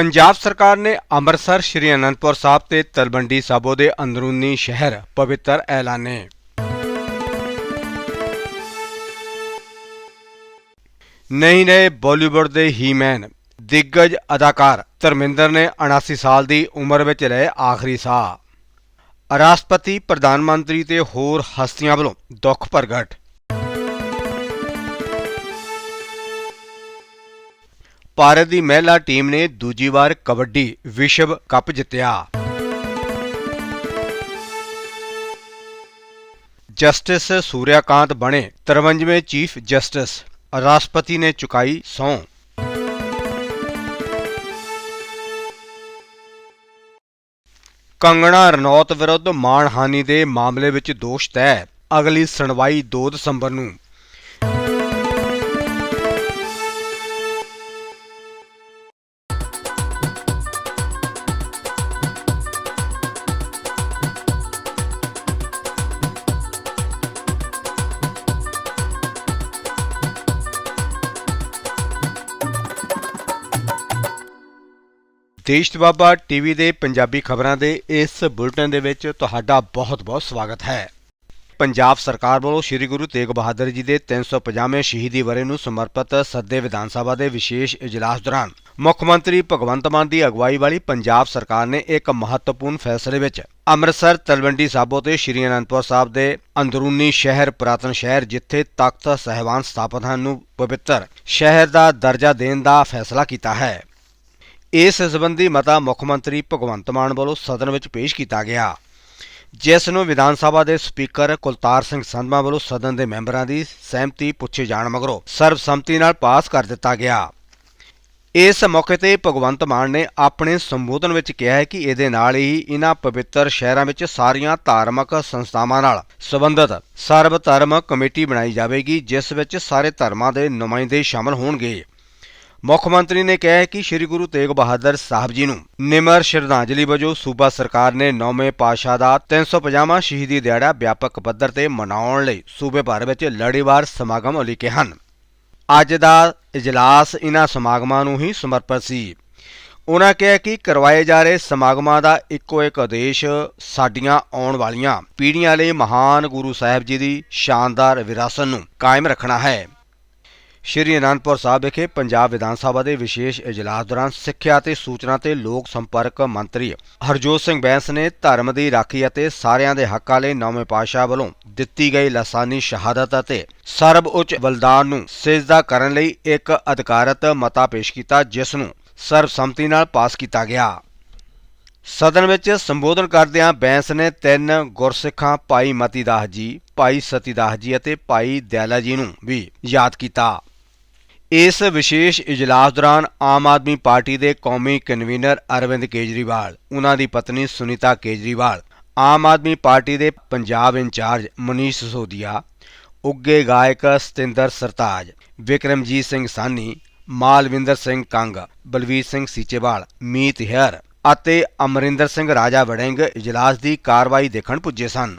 ਪੰਜਾਬ ਸਰਕਾਰ ਨੇ ਅੰਮ੍ਰਿਤਸਰ ਸ਼੍ਰੀ ਅਨੰਦਪੁਰ ਸਾਹਿਬ ਤੇ ਤਲਵੰਡੀ ਸਾਬੋ ਦੇ ਅੰਦਰੂਨੀ ਸ਼ਹਿਰ ਪਵਿੱਤਰ ਐਲਾਨੇ। ਨਹੀਂ ਨੇ ਬਾਲੀਵੁੱਡ ਦੇ ਹੀਮੈਨ ਦਿੱਗਜ ਅਦਾਕਾਰ ਧਰਮਿੰਦਰ ਨੇ 79 ਸਾਲ ਦੀ ਉਮਰ ਵਿੱਚ ਲਏ ਆਖਰੀ ਸਾਹ। ਰਾਸ਼ਟਰਪਤੀ, ਪ੍ਰਧਾਨ ਮੰਤਰੀ ਤੇ ਹੋਰ ਹਸਤੀਆਂ ਵੱਲੋਂ ਦੁੱਖ ਪ੍ਰਗਟ। ਭਾਰਤ ਦੀ ਮਹਿਲਾ ਟੀਮ ਨੇ ਦੂਜੀ ਵਾਰ ਕਬੱਡੀ ਵਿਸ਼ਵ ਕੱਪ ਜਿੱਤਿਆ। ਜਸਟਿਸ ਸੂਰਿਆਕਾਂਤ ਬਣੇ 53ਵੇਂ ਚੀਫ ਜਸਟਿਸ, ਰਾਸ਼ਟਰਪਤੀ ਨੇ ਚੁਕਾਈ ਸਹੁੰ। ਕੰਗਣਾ ਰਣੌਤ ਵਿਰੁੱਧ ਮਾਣਹਾਨੀ ਦੇ ਮਾਮਲੇ ਵਿੱਚ ਦੋਸ਼ ਤੈਅ, ਅਗਲੀ ਸੁਣਵਾਈ 2 ਦਸੰਬਰ ਨੂੰ। ਦੇਸ਼ ਬਾਬਾ ਟੀਵੀ ਦੇ ਪੰਜਾਬੀ ਖਬਰਾਂ ਦੇ ਇਸ ਬੁਲੇਟਿਨ ਦੇ ਵਿੱਚ ਤੁਹਾਡਾ ਬਹੁਤ-ਬਹੁਤ ਸਵਾਗਤ ਹੈ। ਪੰਜਾਬ ਸਰਕਾਰ ਵੱਲੋਂ ਸ੍ਰੀ ਗੁਰੂ ਤੇਗ ਬਹਾਦਰ ਜੀ ਦੇ 350ਵੇਂ ਸ਼ਹੀਦੀ ਵਰ੍ਹੇ ਨੂੰ ਸਮਰਪਿਤ ਸੱਦੇ ਵਿਧਾਨ ਸਭਾ ਦੇ ਵਿਸ਼ੇਸ਼ ਇਜਲਾਸ ਦੌਰਾਨ ਮੁੱਖ ਮੰਤਰੀ ਭਗਵੰਤ ਮਾਨ ਦੀ ਅਗਵਾਈ ਵਾਲੀ ਪੰਜਾਬ ਸਰਕਾਰ ਨੇ ਇੱਕ ਮਹੱਤਵਪੂਰਨ ਫੈਸਲੇ ਵਿੱਚ ਅੰਮ੍ਰਿਤਸਰ, ਤਲਵੰਡੀ ਸਾਬੋ ਤੇ ਸ਼੍ਰੀ ਅਨੰਦਪੁਰ ਸਾਹਿਬ ਦੇ ਅੰਦਰੂਨੀ ਸ਼ਹਿਰ, ਪੁਰਾਤਨ ਸ਼ਹਿਰ ਜਿੱਥੇ ਤਖਤ ਸਹਿਬਾਨ ਸਥਾਪਤ ਹਨ ਨੂੰ ਪਵਿੱਤਰ ਸ਼ਹਿਰ ਦਾ ਦਰਜਾ ਦੇਣ ਦਾ ਫੈਸਲਾ ਕੀਤਾ ਹੈ। ਇਸ ਸਬੰਧੀ ਮਤਾ ਮੁੱਖ ਮੰਤਰੀ ਭਗਵੰਤ ਮਾਨ ਵੱਲੋਂ ਸਦਨ ਵਿੱਚ ਪੇਸ਼ ਕੀਤਾ ਗਿਆ। ਜਿਸ ਨੂੰ ਵਿਧਾਨ ਸਭਾ ਦੇ ਸਪੀਕਰ ਕੁਲਤਾਰ ਸਿੰਘ ਸੰਧਮਾ ਵੱਲੋਂ ਸਦਨ ਦੇ ਮੈਂਬਰਾਂ ਦੀ ਸਹਿਮਤੀ ਪੁੱਛੇ ਜਾਣ ਮਗਰੋਂ ਸਰਬਸੰਮਤੀ ਨਾਲ ਪਾਸ ਕਰ ਦਿੱਤਾ ਗਿਆ। ਇਸ ਮੌਕੇ ਤੇ ਭਗਵੰਤ ਮਾਨ ਨੇ ਆਪਣੇ ਸੰਬੋਧਨ ਵਿੱਚ ਕਿਹਾ ਹੈ ਕਿ ਇਹਦੇ ਨਾਲ ਹੀ ਇਹਨਾਂ ਪਵਿੱਤਰ ਸ਼ਹਿਰਾਂ ਵਿੱਚ ਸਾਰੀਆਂ ਧਾਰਮਿਕ ਸੰਸਥਾਵਾਂ ਨਾਲ ਸੰਬੰਧਿਤ ਸਰਬ ਧਰਮ ਕਮੇਟੀ ਬਣਾਈ ਜਾਵੇਗੀ, ਜਿਸ ਵਿੱਚ ਸਾਰੇ ਧਰਮਾਂ ਦੇ ਨੁਮਾਇੰਦੇ ਸ਼ਾਮਲ ਹੋਣਗੇ। ਮੁੱਖ ਮੰਤਰੀ ਨੇ ਕਿਹਾ ਕਿ ਸ੍ਰੀ ਗੁਰੂ ਤੇਗ ਬਹਾਦਰ ਸਾਹਿਬ ਜੀ ਨੂੰ ਨਿਮਰ ਸ਼ਰਧਾਂਜਲੀ ਵਜੋਂ ਸੂਬਾ ਸਰਕਾਰ ਨੇ ਨੌਵੇਂ ਪਾਤਸ਼ਾਹ ਦਾ 350ਵਾਂ ਸ਼ਹੀਦੀ ਦਿਹਾੜਾ ਵਿਆਪਕ ਪੱਧਰ ਤੇ ਮਨਾਉਣ ਲਈ ਸੂਬੇ ਭਰ ਵਿੱਚ ਲੜੀਵਾਰ ਸਮਾਗਮ ਉਲੀਕੇ ਹਨ। ਅੱਜ ਦਾ ਇਜਲਾਸ ਇਹਨਾਂ ਸਮਾਗਮਾਂ ਨੂੰ ਹੀ ਸਮਰਪਿਤ ਸੀ। ਉਹਨਾਂ ਕਿਹਾ ਕਿ ਕਰਵਾਏ ਜਾ ਰਹੇ ਸਮਾਗਮਾਂ ਦਾ ਇੱਕੋ ਇੱਕ ਉਦੇਸ਼ ਸਾਡੀਆਂ ਆਉਣ ਵਾਲੀਆਂ ਪੀੜ੍ਹੀਆਂ ਲਈ ਮਹਾਨ ਗੁਰੂ ਸਾਹਿਬ ਜੀ ਦੀ ਸ਼ਾਨਦਾਰ ਵਿਰਾਸਤ ਨੂੰ ਕਾਇਮ ਰੱਖਣਾ ਹੈ। ਸ਼੍ਰੀ ਅਨੰਦਪੁਰ ਸਾਹਿਬ ਵਿਖੇ ਪੰਜਾਬ ਵਿਧਾਨ ਸਭਾ ਦੇ ਵਿਸ਼ੇਸ਼ ਇਜਲਾਸ ਦੌਰਾਨ ਸਿੱਖਿਆ ਅਤੇ ਸੂਚਨਾ ਤੇ ਲੋਕ ਸੰਪਰਕ ਮੰਤਰੀ ਹਰਜੋਤ ਸਿੰਘ ਬੈਂਸ ਨੇ ਧਰਮ ਦੀ ਰਾਖੀ ਅਤੇ ਸਾਰਿਆਂ ਦੇ ਹੱਕਾਂ ਲਈ ਨੌਵੇਂ ਪਾਤਸ਼ਾਹ ਵੱਲੋਂ ਦਿੱਤੀ ਗਈ ਲਾਸਾਨੀ ਸ਼ਹਾਦਤ ਅਤੇ ਸਰਬ ਉੱਚ ਬਲਿਦਾਨ ਨੂੰ ਸਿਜਦਾ ਕਰਨ ਲਈ ਇੱਕ ਅਧਿਕਾਰਤ ਮਤਾ ਪੇਸ਼ ਕੀਤਾ, ਜਿਸ ਨੂੰ ਸਰਬਸੰਮਤੀ ਨਾਲ ਪਾਸ ਕੀਤਾ ਗਿਆ। ਸਦਨ ਵਿੱਚ ਸੰਬੋਧਨ ਕਰਦਿਆਂ ਬੈਂਸ ਨੇ ਤਿੰਨ ਗੁਰਸਿੱਖਾਂ, ਭਾਈ ਮਤੀ ਦਾਸ ਜੀ, ਭਾਈ ਸਤੀਦਾਸ ਜੀ ਅਤੇ ਭਾਈ ਦਿਆਲਾ ਜੀ ਨੂੰ ਵੀ ਯਾਦ ਕੀਤਾ। ਇਸ ਵਿਸ਼ੇਸ਼ ਇਜਲਾਸ ਦੌਰਾਨ ਆਮ ਆਦਮੀ ਪਾਰਟੀ ਦੇ ਕੌਮੀ ਕਨਵੀਨਰ ਅਰਵਿੰਦ ਕੇਜਰੀਵਾਲ ਉਹਨਾਂ ਦੀ ਪਤਨੀ ਸੁਨੀਤਾ ਕੇਜਰੀਵਾਲ, ਆਮ ਆਦਮੀ ਪਾਰਟੀ ਦੇ ਪੰਜਾਬ ਇੰਚਾਰਜ ਮਨੀਸ਼ ਸੋਦੀਆ ਉੱਗੇ ਗਾਇਕ ਸਤਿੰਦਰ ਸਰਤਾਜ, ਵਿਕਰਮਜੀਤ ਸਿੰਘ ਸਾਨੀ ਮਾਲਵਿੰਦਰ ਸਿੰਘ ਕੰਗ, ਬਲਵੀਰ ਸਿੰਘ ਸੀਚੇਵਾਲ, ਮੀਤ ਹੈਰ ਅਤੇ ਅਮਰਿੰਦਰ ਸਿੰਘ ਰਾਜਾ ਵੜਿੰਗ ਇਜਲਾਸ ਦੀ ਕਾਰਵਾਈ ਦੇਖਣ ਪੁੱਜੇ ਸਨ।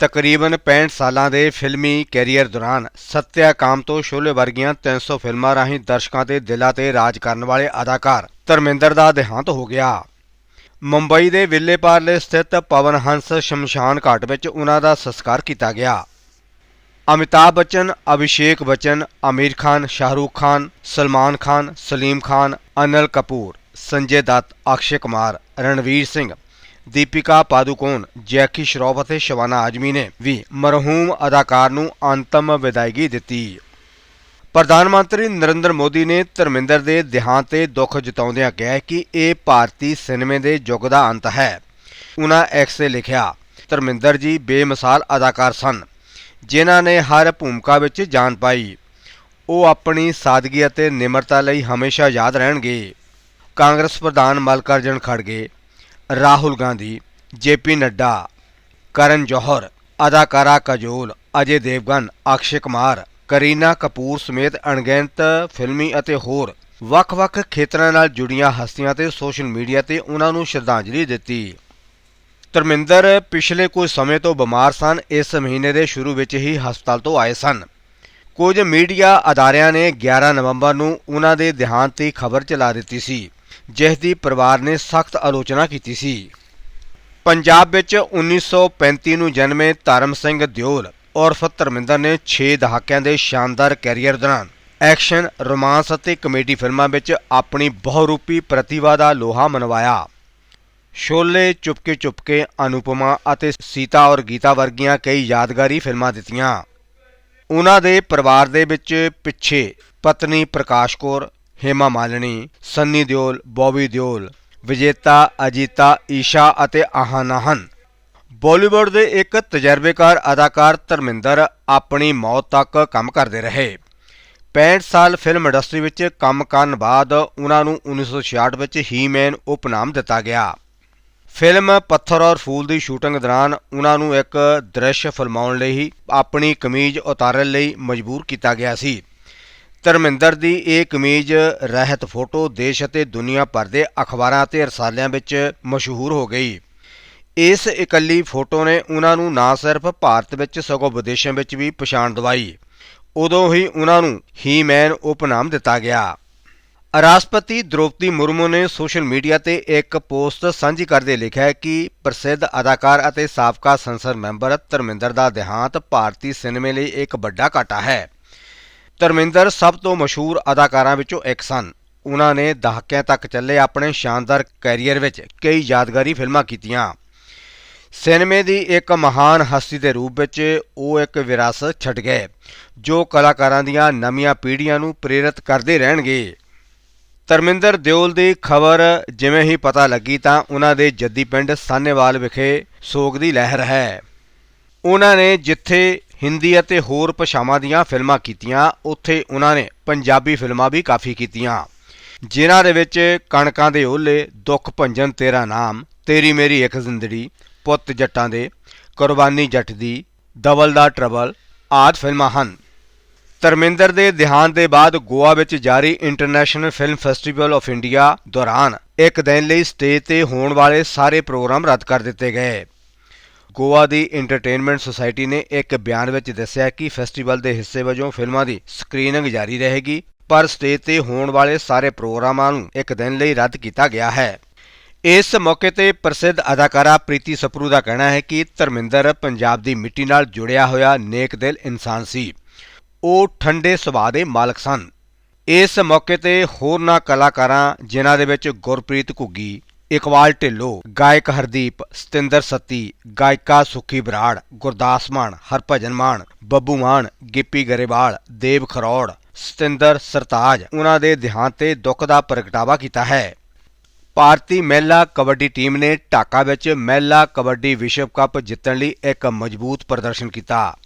ਤਕਰੀਬਨ 65 ਸਾਲਾਂ ਦੇ ਫਿਲਮੀ ਕੈਰੀਅਰ ਦੌਰਾਨ ਸੱਤਿਆ ਕਾਮ ਤੋਂ ਸ਼ੋਲੇ ਵਰਗੀਆਂ 300 ਫਿਲਮਾਂ ਰਾਹੀਂ ਦਰਸ਼ਕਾਂ ਦੇ ਦਿਲਾਂ ਤੇ ਰਾਜ ਕਰਨ ਵਾਲੇ ਅਦਾਕਾਰ ਧਰਮਿੰਦਰ ਦਾ ਦੇਹਾਂਤ ਹੋ ਗਿਆ। ਮੁੰਬਈ ਦੇ ਵਿੱਲੇ ਪਾਰਲੇ ਸਥਿਤ ਪਵਨ ਹੰਸ ਸ਼ਮਸ਼ਾਨ ਘਾਟ ਵਿੱਚ ਉਹਨਾਂ ਦਾ ਸੰਸਕਾਰ ਕੀਤਾ ਗਿਆ। ਅਮਿਤਾਭ ਬੱਚਨ, ਅਭਿਸ਼ੇਕ ਬੱਚਨ ਆਮਿਰ ਖਾਨ, ਸ਼ਾਹਰੂਖ ਖਾਨ, ਸਲਮਾਨ ਖਾਨ, ਸਲੀਮ ਖਾਨ, ਅਨਲ ਕਪੂਰ, ਸੰਜੇ ਦੱਤ, ਅਕਸ਼ੇ ਕੁਮਾਰ, ਰਣਵੀਰ ਸਿੰਘ ਦੀਪਿਕਾ ਪਾਦੂਕੋਨ ਜੈਕੀ ਸ਼ਰੋਫ ਅਤੇ ਸ਼ਬਾਨਾ ਆਜਮੀ ਨੇ ਵੀ ਮਰਹੂਮ ਅਦਾਕਾਰ ਨੂੰ ਅੰਤਮ ਵਿਦਾਇਗੀ ਦਿੱਤੀ। ਪ੍ਰਧਾਨ ਮੰਤਰੀ ਨਰਿੰਦਰ ਮੋਦੀ ਨੇ ਧਰਮਿੰਦਰ ਦੇ ਦੇਹਾਂਤ ਤੇ ਦੁੱਖ ਜਤਾਉਂਦਿਆਂ ਕਿਹਾ ਕਿ ਇਹ ਭਾਰਤੀ ਸਿਨੇਮੇ ਦੇ ਯੁੱਗ ਦਾ ਅੰਤ ਹੈ। ਉਹਨਾਂ ਐਕਸ ਤੇ ਲਿਖਿਆ, ਧਰਮਿੰਦਰ ਜੀ ਬੇਮਿਸਾਲ ਅਦਾਕਾਰ ਸਨ, ਜਿਨ੍ਹਾਂ ਨੇ ਹਰ ਭੂਮਿਕਾ ਵਿੱਚ ਜਾਨ ਪਾਈ। ਉਹ ਆਪਣੀ ਸਾਦਗੀ ਅਤੇ ਨਿਮਰਤਾ ਲਈ ਹਮੇਸ਼ਾ ਯਾਦ ਰਹਿਣਗੇ। ਕਾਂਗਰਸ ਪ੍ਰਧਾਨ ਮਲਕਾਰਜਨ ਖੜਗੇ ਰਾਹੁਲ ਗਾਂਧੀ ਜੇਪੀ ਨੱਡਾ ਕਰਨ ਜੋਹਰ ਅਦਾਕਾਰਾ ਕਜੋਲ ਅਜੇ ਦੇਵਗਨ ਅਕਸ਼ੇ ਕੁਮਾਰ ਕਰੀਨਾ ਕਪੂਰ ਸਮੇਤ ਅਣਗਿਣਤ ਫਿਲਮੀ ਅਤੇ ਹੋਰ ਵੱਖ-ਵੱਖ ਖੇਤਰਾਂ ਨਾਲ ਜੁੜੀਆਂ ਹਸਤੀਆਂ ਤੇ ਸੋਸ਼ਲ ਮੀਡੀਆ ਤੇ ਉਹਨਾਂ ਨੂੰ ਸ਼ਰਧਾਂਜਲੀ ਦਿੱਤੀ ਧਰਮਿੰਦਰ ਪਿਛਲੇ ਕੁਝ ਸਮੇਂ ਤੋਂ ਬਿਮਾਰ ਸਨ ਇਸ ਮਹੀਨੇ ਦੇ ਸ਼ੁਰੂ ਵਿੱਚ ਹੀ ਹਸਪਤਾਲ ਤੋਂ ਆਏ ਸਨ ਕੁਝ ਮੀਡੀਆ ਅਦਾਰਿਆਂ ਨੇ 11 ਨਵੰਬਰ ਨੂੰ ਉਹਨਾਂ ਦੇ ਦੇਹਾਂਤ ਦੀ ਖਬਰ ਚਲਾ ਦਿੱਤੀ ਸੀ ਜਿਸ ਦੀ ਪਰਿਵਾਰ ਨੇ ਸਖਤ ਆਲੋਚਨਾ ਕੀਤੀ ਸੀ ਪੰਜਾਬ ਵਿੱਚ 1935 ਨੂੰ ਜਨਮੇ ਧਰਮ ਸਿੰਘ ਦਿਓਲ ਉਰਫ ਧਰਮਿੰਦਰ ਨੇ 6 ਦਹਾਕਿਆਂ ਦੇ ਸ਼ਾਨਦਾਰ ਕੈਰੀਅਰ ਦੌਰਾਨ ਐਕਸ਼ਨ, ਰੋਮਾਂਸ ਅਤੇ ਕਮੇਡੀ ਫਿਲਮਾਂ ਵਿੱਚ ਆਪਣੀ ਬਹੁਰੂਪੀ ਪ੍ਰਤਿਭਾ ਦਾ ਲੋਹਾ ਮਨਵਾਇਆ। ਸ਼ੋਲੇ, ਚੁਪਕੇ ਚੁਪਕੇ, ਅਨੁਪਮਾ ਅਤੇ ਸੀਤਾ ਔਰ ਗੀਤਾ ਵਰਗੀਆਂ ਕਈ ਯਾਦਗਾਰੀ ਫਿਲਮਾਂ ਦਿੱਤੀਆਂ। ਉਹਨਾਂ ਦੇ ਪਰਿਵਾਰ ਦੇ ਵਿੱਚ ਪਿੱਛੇ ਪਤਨੀ ਪ੍ਰਕਾਸ਼ ਕੌਰ, ਹੇਮਾ ਮਾਲਿਨੀ, ਸੰਨੀ ਦਿਓਲ, ਬੌਬੀ ਦਿਓਲ, ਵਿਜੇਤਾ, ਅਜੀਤਾ, ਈਸ਼ਾ ਅਤੇ ਆਹਾਨਾ ਹਨ। ਬਾਲੀਵੁੱਡ ਦੇ ਇੱਕ ਤਜਰਬੇਕਾਰ ਅਦਾਕਾਰ ਧਰਮਿੰਦਰ ਆਪਣੀ ਮੌਤ ਤੱਕ ਕੰਮ ਕਰਦੇ ਰਹੇ। 65 ਸਾਲ ਫਿਲਮ ਇੰਡਸਟਰੀ ਵਿੱਚ ਕੰਮ ਕਰਨ ਬਾਅਦ ਉਹਨਾਂ ਨੂੰ 1966 ਵਿੱਚ ਹੀ-ਮੈਨ ਉਪਨਾਮ ਦਿੱਤਾ ਗਿਆ। ਫਿਲਮ ਪੱਥਰ ਔਰ ਫੂਲ ਦੀ ਸ਼ੂਟਿੰਗ ਦੌਰਾਨ ਉਹਨਾਂ ਨੂੰ ਇੱਕ ਦ੍ਰਿਸ਼ ਫਿਲਮਾਉਣ ਲਈ ਆਪਣੀ ਕਮੀਜ਼ ਉਤਾਰਨ ਲਈ ਮਜਬੂਰ ਕੀਤਾ ਗਿਆ ਸੀ। ਧਰਮਿੰਦਰ ਦੀ ਇਹ ਕਮੀਜ਼ ਰਹਿਤ ਫੋਟੋ ਦੇਸ਼ ਅਤੇ ਦੁਨੀਆ ਭਰ ਦੇ ਅਖਬਾਰਾਂ ਅਤੇ ਰਸਾਲਿਆਂ ਵਿੱਚ ਮਸ਼ਹੂਰ ਹੋ ਗਈ। ਇਸ ਇਕੱਲੀ ਫੋਟੋ ਨੇ ਉਹਨਾਂ ਨੂੰ ਨਾ ਸਿਰਫ ਭਾਰਤ ਵਿੱਚ, ਸਗੋਂ ਵਿਦੇਸ਼ਾਂ ਵਿੱਚ ਵੀ ਪਛਾਣ ਦਿਵਾਈ। ਉਦੋਂ ਹੀ ਉਹਨਾਂ ਨੂੰ ਹੀ-ਮੈਨ ਉਪਨਾਮ ਦਿੱਤਾ ਗਿਆ। ਰਾਸ਼ਟਰਪਤੀ ਦ੍ਰੋਪਦੀ ਮੁਰਮੂ ਨੇ ਸੋਸ਼ਲ ਮੀਡੀਆ ਤੇ ਇੱਕ ਪੋਸਟ ਸਾਂਝੀ ਕਰਦੇ ਲਿਖਿਆ ਕਿ ਪ੍ਰਸਿੱਧ ਅਦਾਕਾਰ ਅਤੇ ਸਾਬਕਾ ਸੰਸਦ ਮੈਂਬਰ ਧਰਮਿੰਦਰ ਦਾ ਦੇਹਾਂਤ ਭਾਰਤੀ ਸਿਨੇਮੇ ਲਈ ਇੱਕ ਵੱਡਾ ਘਾਟਾ ਹੈ। ਧਰਮਿੰਦਰ ਸਭ ਤੋਂ ਮਸ਼ਹੂਰ ਅਦਾਕਾਰਾਂ ਵਿੱਚੋਂ ਇੱਕ ਸਨ। ਉਹਨਾਂ ਨੇ ਦਹਾਕਿਆਂ ਤੱਕ ਚੱਲੇ ਆਪਣੇ ਸ਼ਾਨਦਾਰ ਕੈਰੀਅਰ ਵਿੱਚ ਕਈ ਯਾਦਗਾਰੀ ਫਿਲਮਾਂ ਕੀਤੀਆਂ। ਸਿਨੇਮੇ ਦੀ ਇੱਕ ਮਹਾਨ ਹਸਤੀ ਦੇ ਰੂਪ ਵਿੱਚ ਉਹ ਇੱਕ ਵਿਰਾਸਤ ਛੱਡ ਗਏ, ਜੋ ਕਲਾਕਾਰਾਂ ਦੀਆਂ ਨਵੀਆਂ ਪੀੜ੍ਹੀਆਂ ਨੂੰ ਪ੍ਰੇਰਿਤ ਕਰਦੇ ਰਹਿਣਗੇ। ਧਰਮਿੰਦਰ ਦਿਓਲ ਦੀ ਖਬਰ ਜਿਵੇਂ ਹੀ ਪਤਾ ਲੱਗੀ ਤਾਂ ਉਹਨਾਂ ਦੇ ਜੱਦੀ ਪਿੰਡ ਸਾਨੇਵਾਲ ਵਿਖੇ ਸੋਗ ਦੀ ਲਹਿਰ ਹੈ। ਉਹਨਾਂ ਨੇ ਜਿੱਥੇ ਹਿੰਦੀ ਅਤੇ ਹੋਰ ਭਾਸ਼ਾਵਾਂ ਦੀਆਂ ਫਿਲਮਾਂ ਕੀਤੀਆਂ ਉੱਥੇ ਉਹਨਾਂ ਨੇ ਪੰਜਾਬੀ ਫਿਲਮਾਂ ਵੀ ਕਾਫੀ ਕੀਤੀਆਂ ਜਿਨ੍ਹਾਂ ਦੇ ਵਿੱਚ ਕਣਕਾਂ ਦੇ ਓਲੇ, ਦੁੱਖ ਭੰਜਨ ਤੇਰਾ ਨਾਮ, ਤੇਰੀ ਮੇਰੀ ਇੱਕ ਜ਼ਿੰਦੜੀ, ਪੁੱਤ ਜੱਟਾਂ ਦੇ, ਕੁਰਬਾਨੀ ਜੱਟ ਦੀ, ਡਬਲ ਦਾ ਟਰਬਲ ਆਦਿ ਫਿਲਮਾਂ ਹਨ। ਧਰਮਿੰਦਰ ਦੇ ਦੇਹਾਂਤ ਦੇ ਬਾਅਦ ਗੋਆ ਵਿੱਚ ਜਾਰੀ International Film Festival of India ਦੌਰਾਨ ਇੱਕ ਦਿਨ ਲਈ ਸਟੇਜ ਤੇ ਹੋਣ ਵਾਲੇ ਸਾਰੇ ਪ੍ਰੋਗਰਾਮ ਰੱਦ ਕਰ ਦਿੱਤੇ ਗਏ। ਗੋਆ ਦੀ ਐਂਟਰਟੇਨਮੈਂਟ ਸੁਸਾਇਟੀ ਨੇ ਇੱਕ ਬਿਆਨ ਵਿੱਚ ਦੱਸਿਆ ਕਿ ਫੈਸਟੀਵਲ ਦੇ ਹਿੱਸੇ ਵਜੋਂ ਫਿਲਮਾਂ ਦੀ ਸਕਰੀਨਿੰਗ ਜਾਰੀ ਰਹੇਗੀ ਪਰ ਸਟੇਜ ਤੇ ਹੋਣ ਵਾਲੇ ਸਾਰੇ ਪ੍ਰੋਗਰਾਮਾਂ ਨੂੰ ਇੱਕ ਦਿਨ ਲਈ ਰੱਦ ਕੀਤਾ ਗਿਆ ਹੈ। ਇਸ ਮੌਕੇ ਤੇ ਪ੍ਰਸਿੱਧ ਅਦਾਕਾਰਾ ਪ੍ਰੀਤੀ ਸਪਰੂ ਦਾ ਕਹਿਣਾ ਹੈ ਕਿ ਧਰਮਿੰਦਰ ਪੰਜਾਬ ਦੀ ਮਿੱਟੀ ਨਾਲ ਜੁੜਿਆ ਹੋਇਆ ਨੇਕ ਦਿਲ ਇਨਸਾਨ ਸੀ। ਉਹ ਠੰਡੇ ਸੁਭਾਅ ਦੇ ਮਾਲਕ ਸਨ। ਇਸ ਮੌਕੇ ਤੇ ਹੋਰਨਾਂ ਕਲਾਕਾਰਾਂ ਜਿਨ੍ਹਾਂ ਦੇ ਵਿੱਚ ਗੁਰਪ੍ਰੀਤ ਘੁੱਗੀ, ਇਕਬਾਲ ਢਿੱਲੋਂ, ਗਾਇਕ ਹਰਦੀਪ, ਸਤਿੰਦਰ ਸੱਤੀ, ਗਾਇਕਾ ਸੁਖੀ ਬਰਾੜ, ਗੁਰਦਾਸ ਮਾਨ, ਹਰਭਜਨ ਮਾਨ, ਬੱਬੂ ਮਾਨ, ਗਿੱਪੀ ਗਰੇਵਾਲ, ਦੇਵ ਖਰੋੜ, ਸਤਿੰਦਰ ਸਰਤਾਜ ਉਹਨਾਂ ਦੇ ਦੇਹਾਂਤ ਤੇ ਦੁੱਖ ਦਾ ਪ੍ਰਗਟਾਵਾ ਕੀਤਾ ਹੈ। ਭਾਰਤੀ ਮਹਿਲਾ ਕਬੱਡੀ ਟੀਮ ਨੇ ਢਾਕਾ ਵਿੱਚ ਮਹਿਲਾ ਕਬੱਡੀ ਵਿਸ਼ਵ ਕੱਪ ਜਿੱਤਣ ਲਈ ਇੱਕ ਮਜ਼ਬੂਤ ਪ੍ਰਦਰਸ਼ਨ ਕੀਤਾ।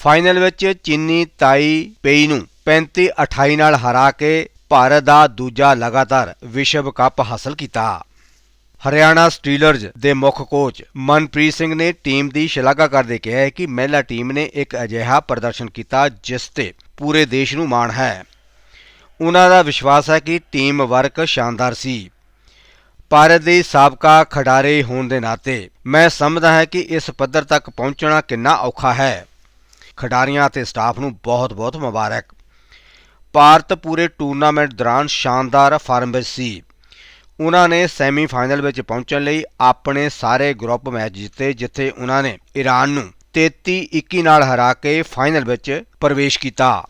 ਫਾਈਨਲ ਵਿੱਚ ਚੀਨੀ ਤਾਈ ਪੇਈ ਨੂੰ 35-28 ਨਾਲ ਹਰਾ ਕੇ ਭਾਰਤ ਦਾ ਦੂਜਾ ਲਗਾਤਾਰ ਵਿਸ਼ਵ ਕੱਪ ਹਾਸਲ ਕੀਤਾ। ਹਰਿਆਣਾ ਸਟੀਲਰਜ਼ ਦੇ ਮੁੱਖ ਕੋਚ ਮਨਪ੍ਰੀਤ ਸਿੰਘ ਨੇ ਟੀਮ ਦੀ ਸ਼ਲਾਘਾ ਕਰਦੇ ਕਿਹਾ ਹੈ ਕਿ ਮਹਿਲਾ ਟੀਮ ਨੇ ਇੱਕ ਅਜਿਹਾ ਪ੍ਰਦਰਸ਼ਨ ਕੀਤਾ ਜਿਸ ਤੇ ਪੂਰੇ ਦੇਸ਼ ਨੂੰ ਮਾਣ ਹੈ। ਉਹਨਾਂ ਦਾ ਵਿਸ਼ਵਾਸ ਹੈ ਕਿ ਟੀਮ ਵਰਕ ਸ਼ਾਨਦਾਰ ਸੀ। ਭਾਰਤ ਦੇ ਸਾਬਕਾ ਖਿਡਾਰੀ ਹੋਣ ਦੇ ਨਾਤੇ ਮੈਂ ਸਮਝਦਾ ਹਾਂ ਕਿ ਇਸ ਪੱਧਰ ਤੱਕ ਪਹੁੰਚਣਾ ਕਿੰਨਾ ਔਖਾ ਹੈ। ਖਿਡਾਰੀਆਂ ਅਤੇ ਸਟਾਫ ਨੂੰ ਬਹੁਤ-ਬਹੁਤ ਮੁਬਾਰਕ। ਭਾਰਤ ਪੂਰੇ ਟੂਰਨਾਮੈਂਟ ਦੌਰਾਨ ਸ਼ਾਨਦਾਰ ਫਾਰਮ ਵਿੱਚ ਸੀ। ਉਹਨਾਂ ਨੇ ਸੈਮੀਫਾਈਨਲ ਵਿੱਚ ਪਹੁੰਚਣ ਲਈ ਆਪਣੇ ਸਾਰੇ ਗਰੁੱਪ ਮੈਚ ਜਿੱਤੇ, ਜਿੱਥੇ ਉਹਨਾਂ ਨੇ ਈਰਾਨ ਨੂੰ 33-21 ਨਾਲ ਹਰਾ ਕੇ ਫਾਈਨਲ ਵਿੱਚ ਪ੍ਰਵੇਸ਼ ਕੀਤਾ।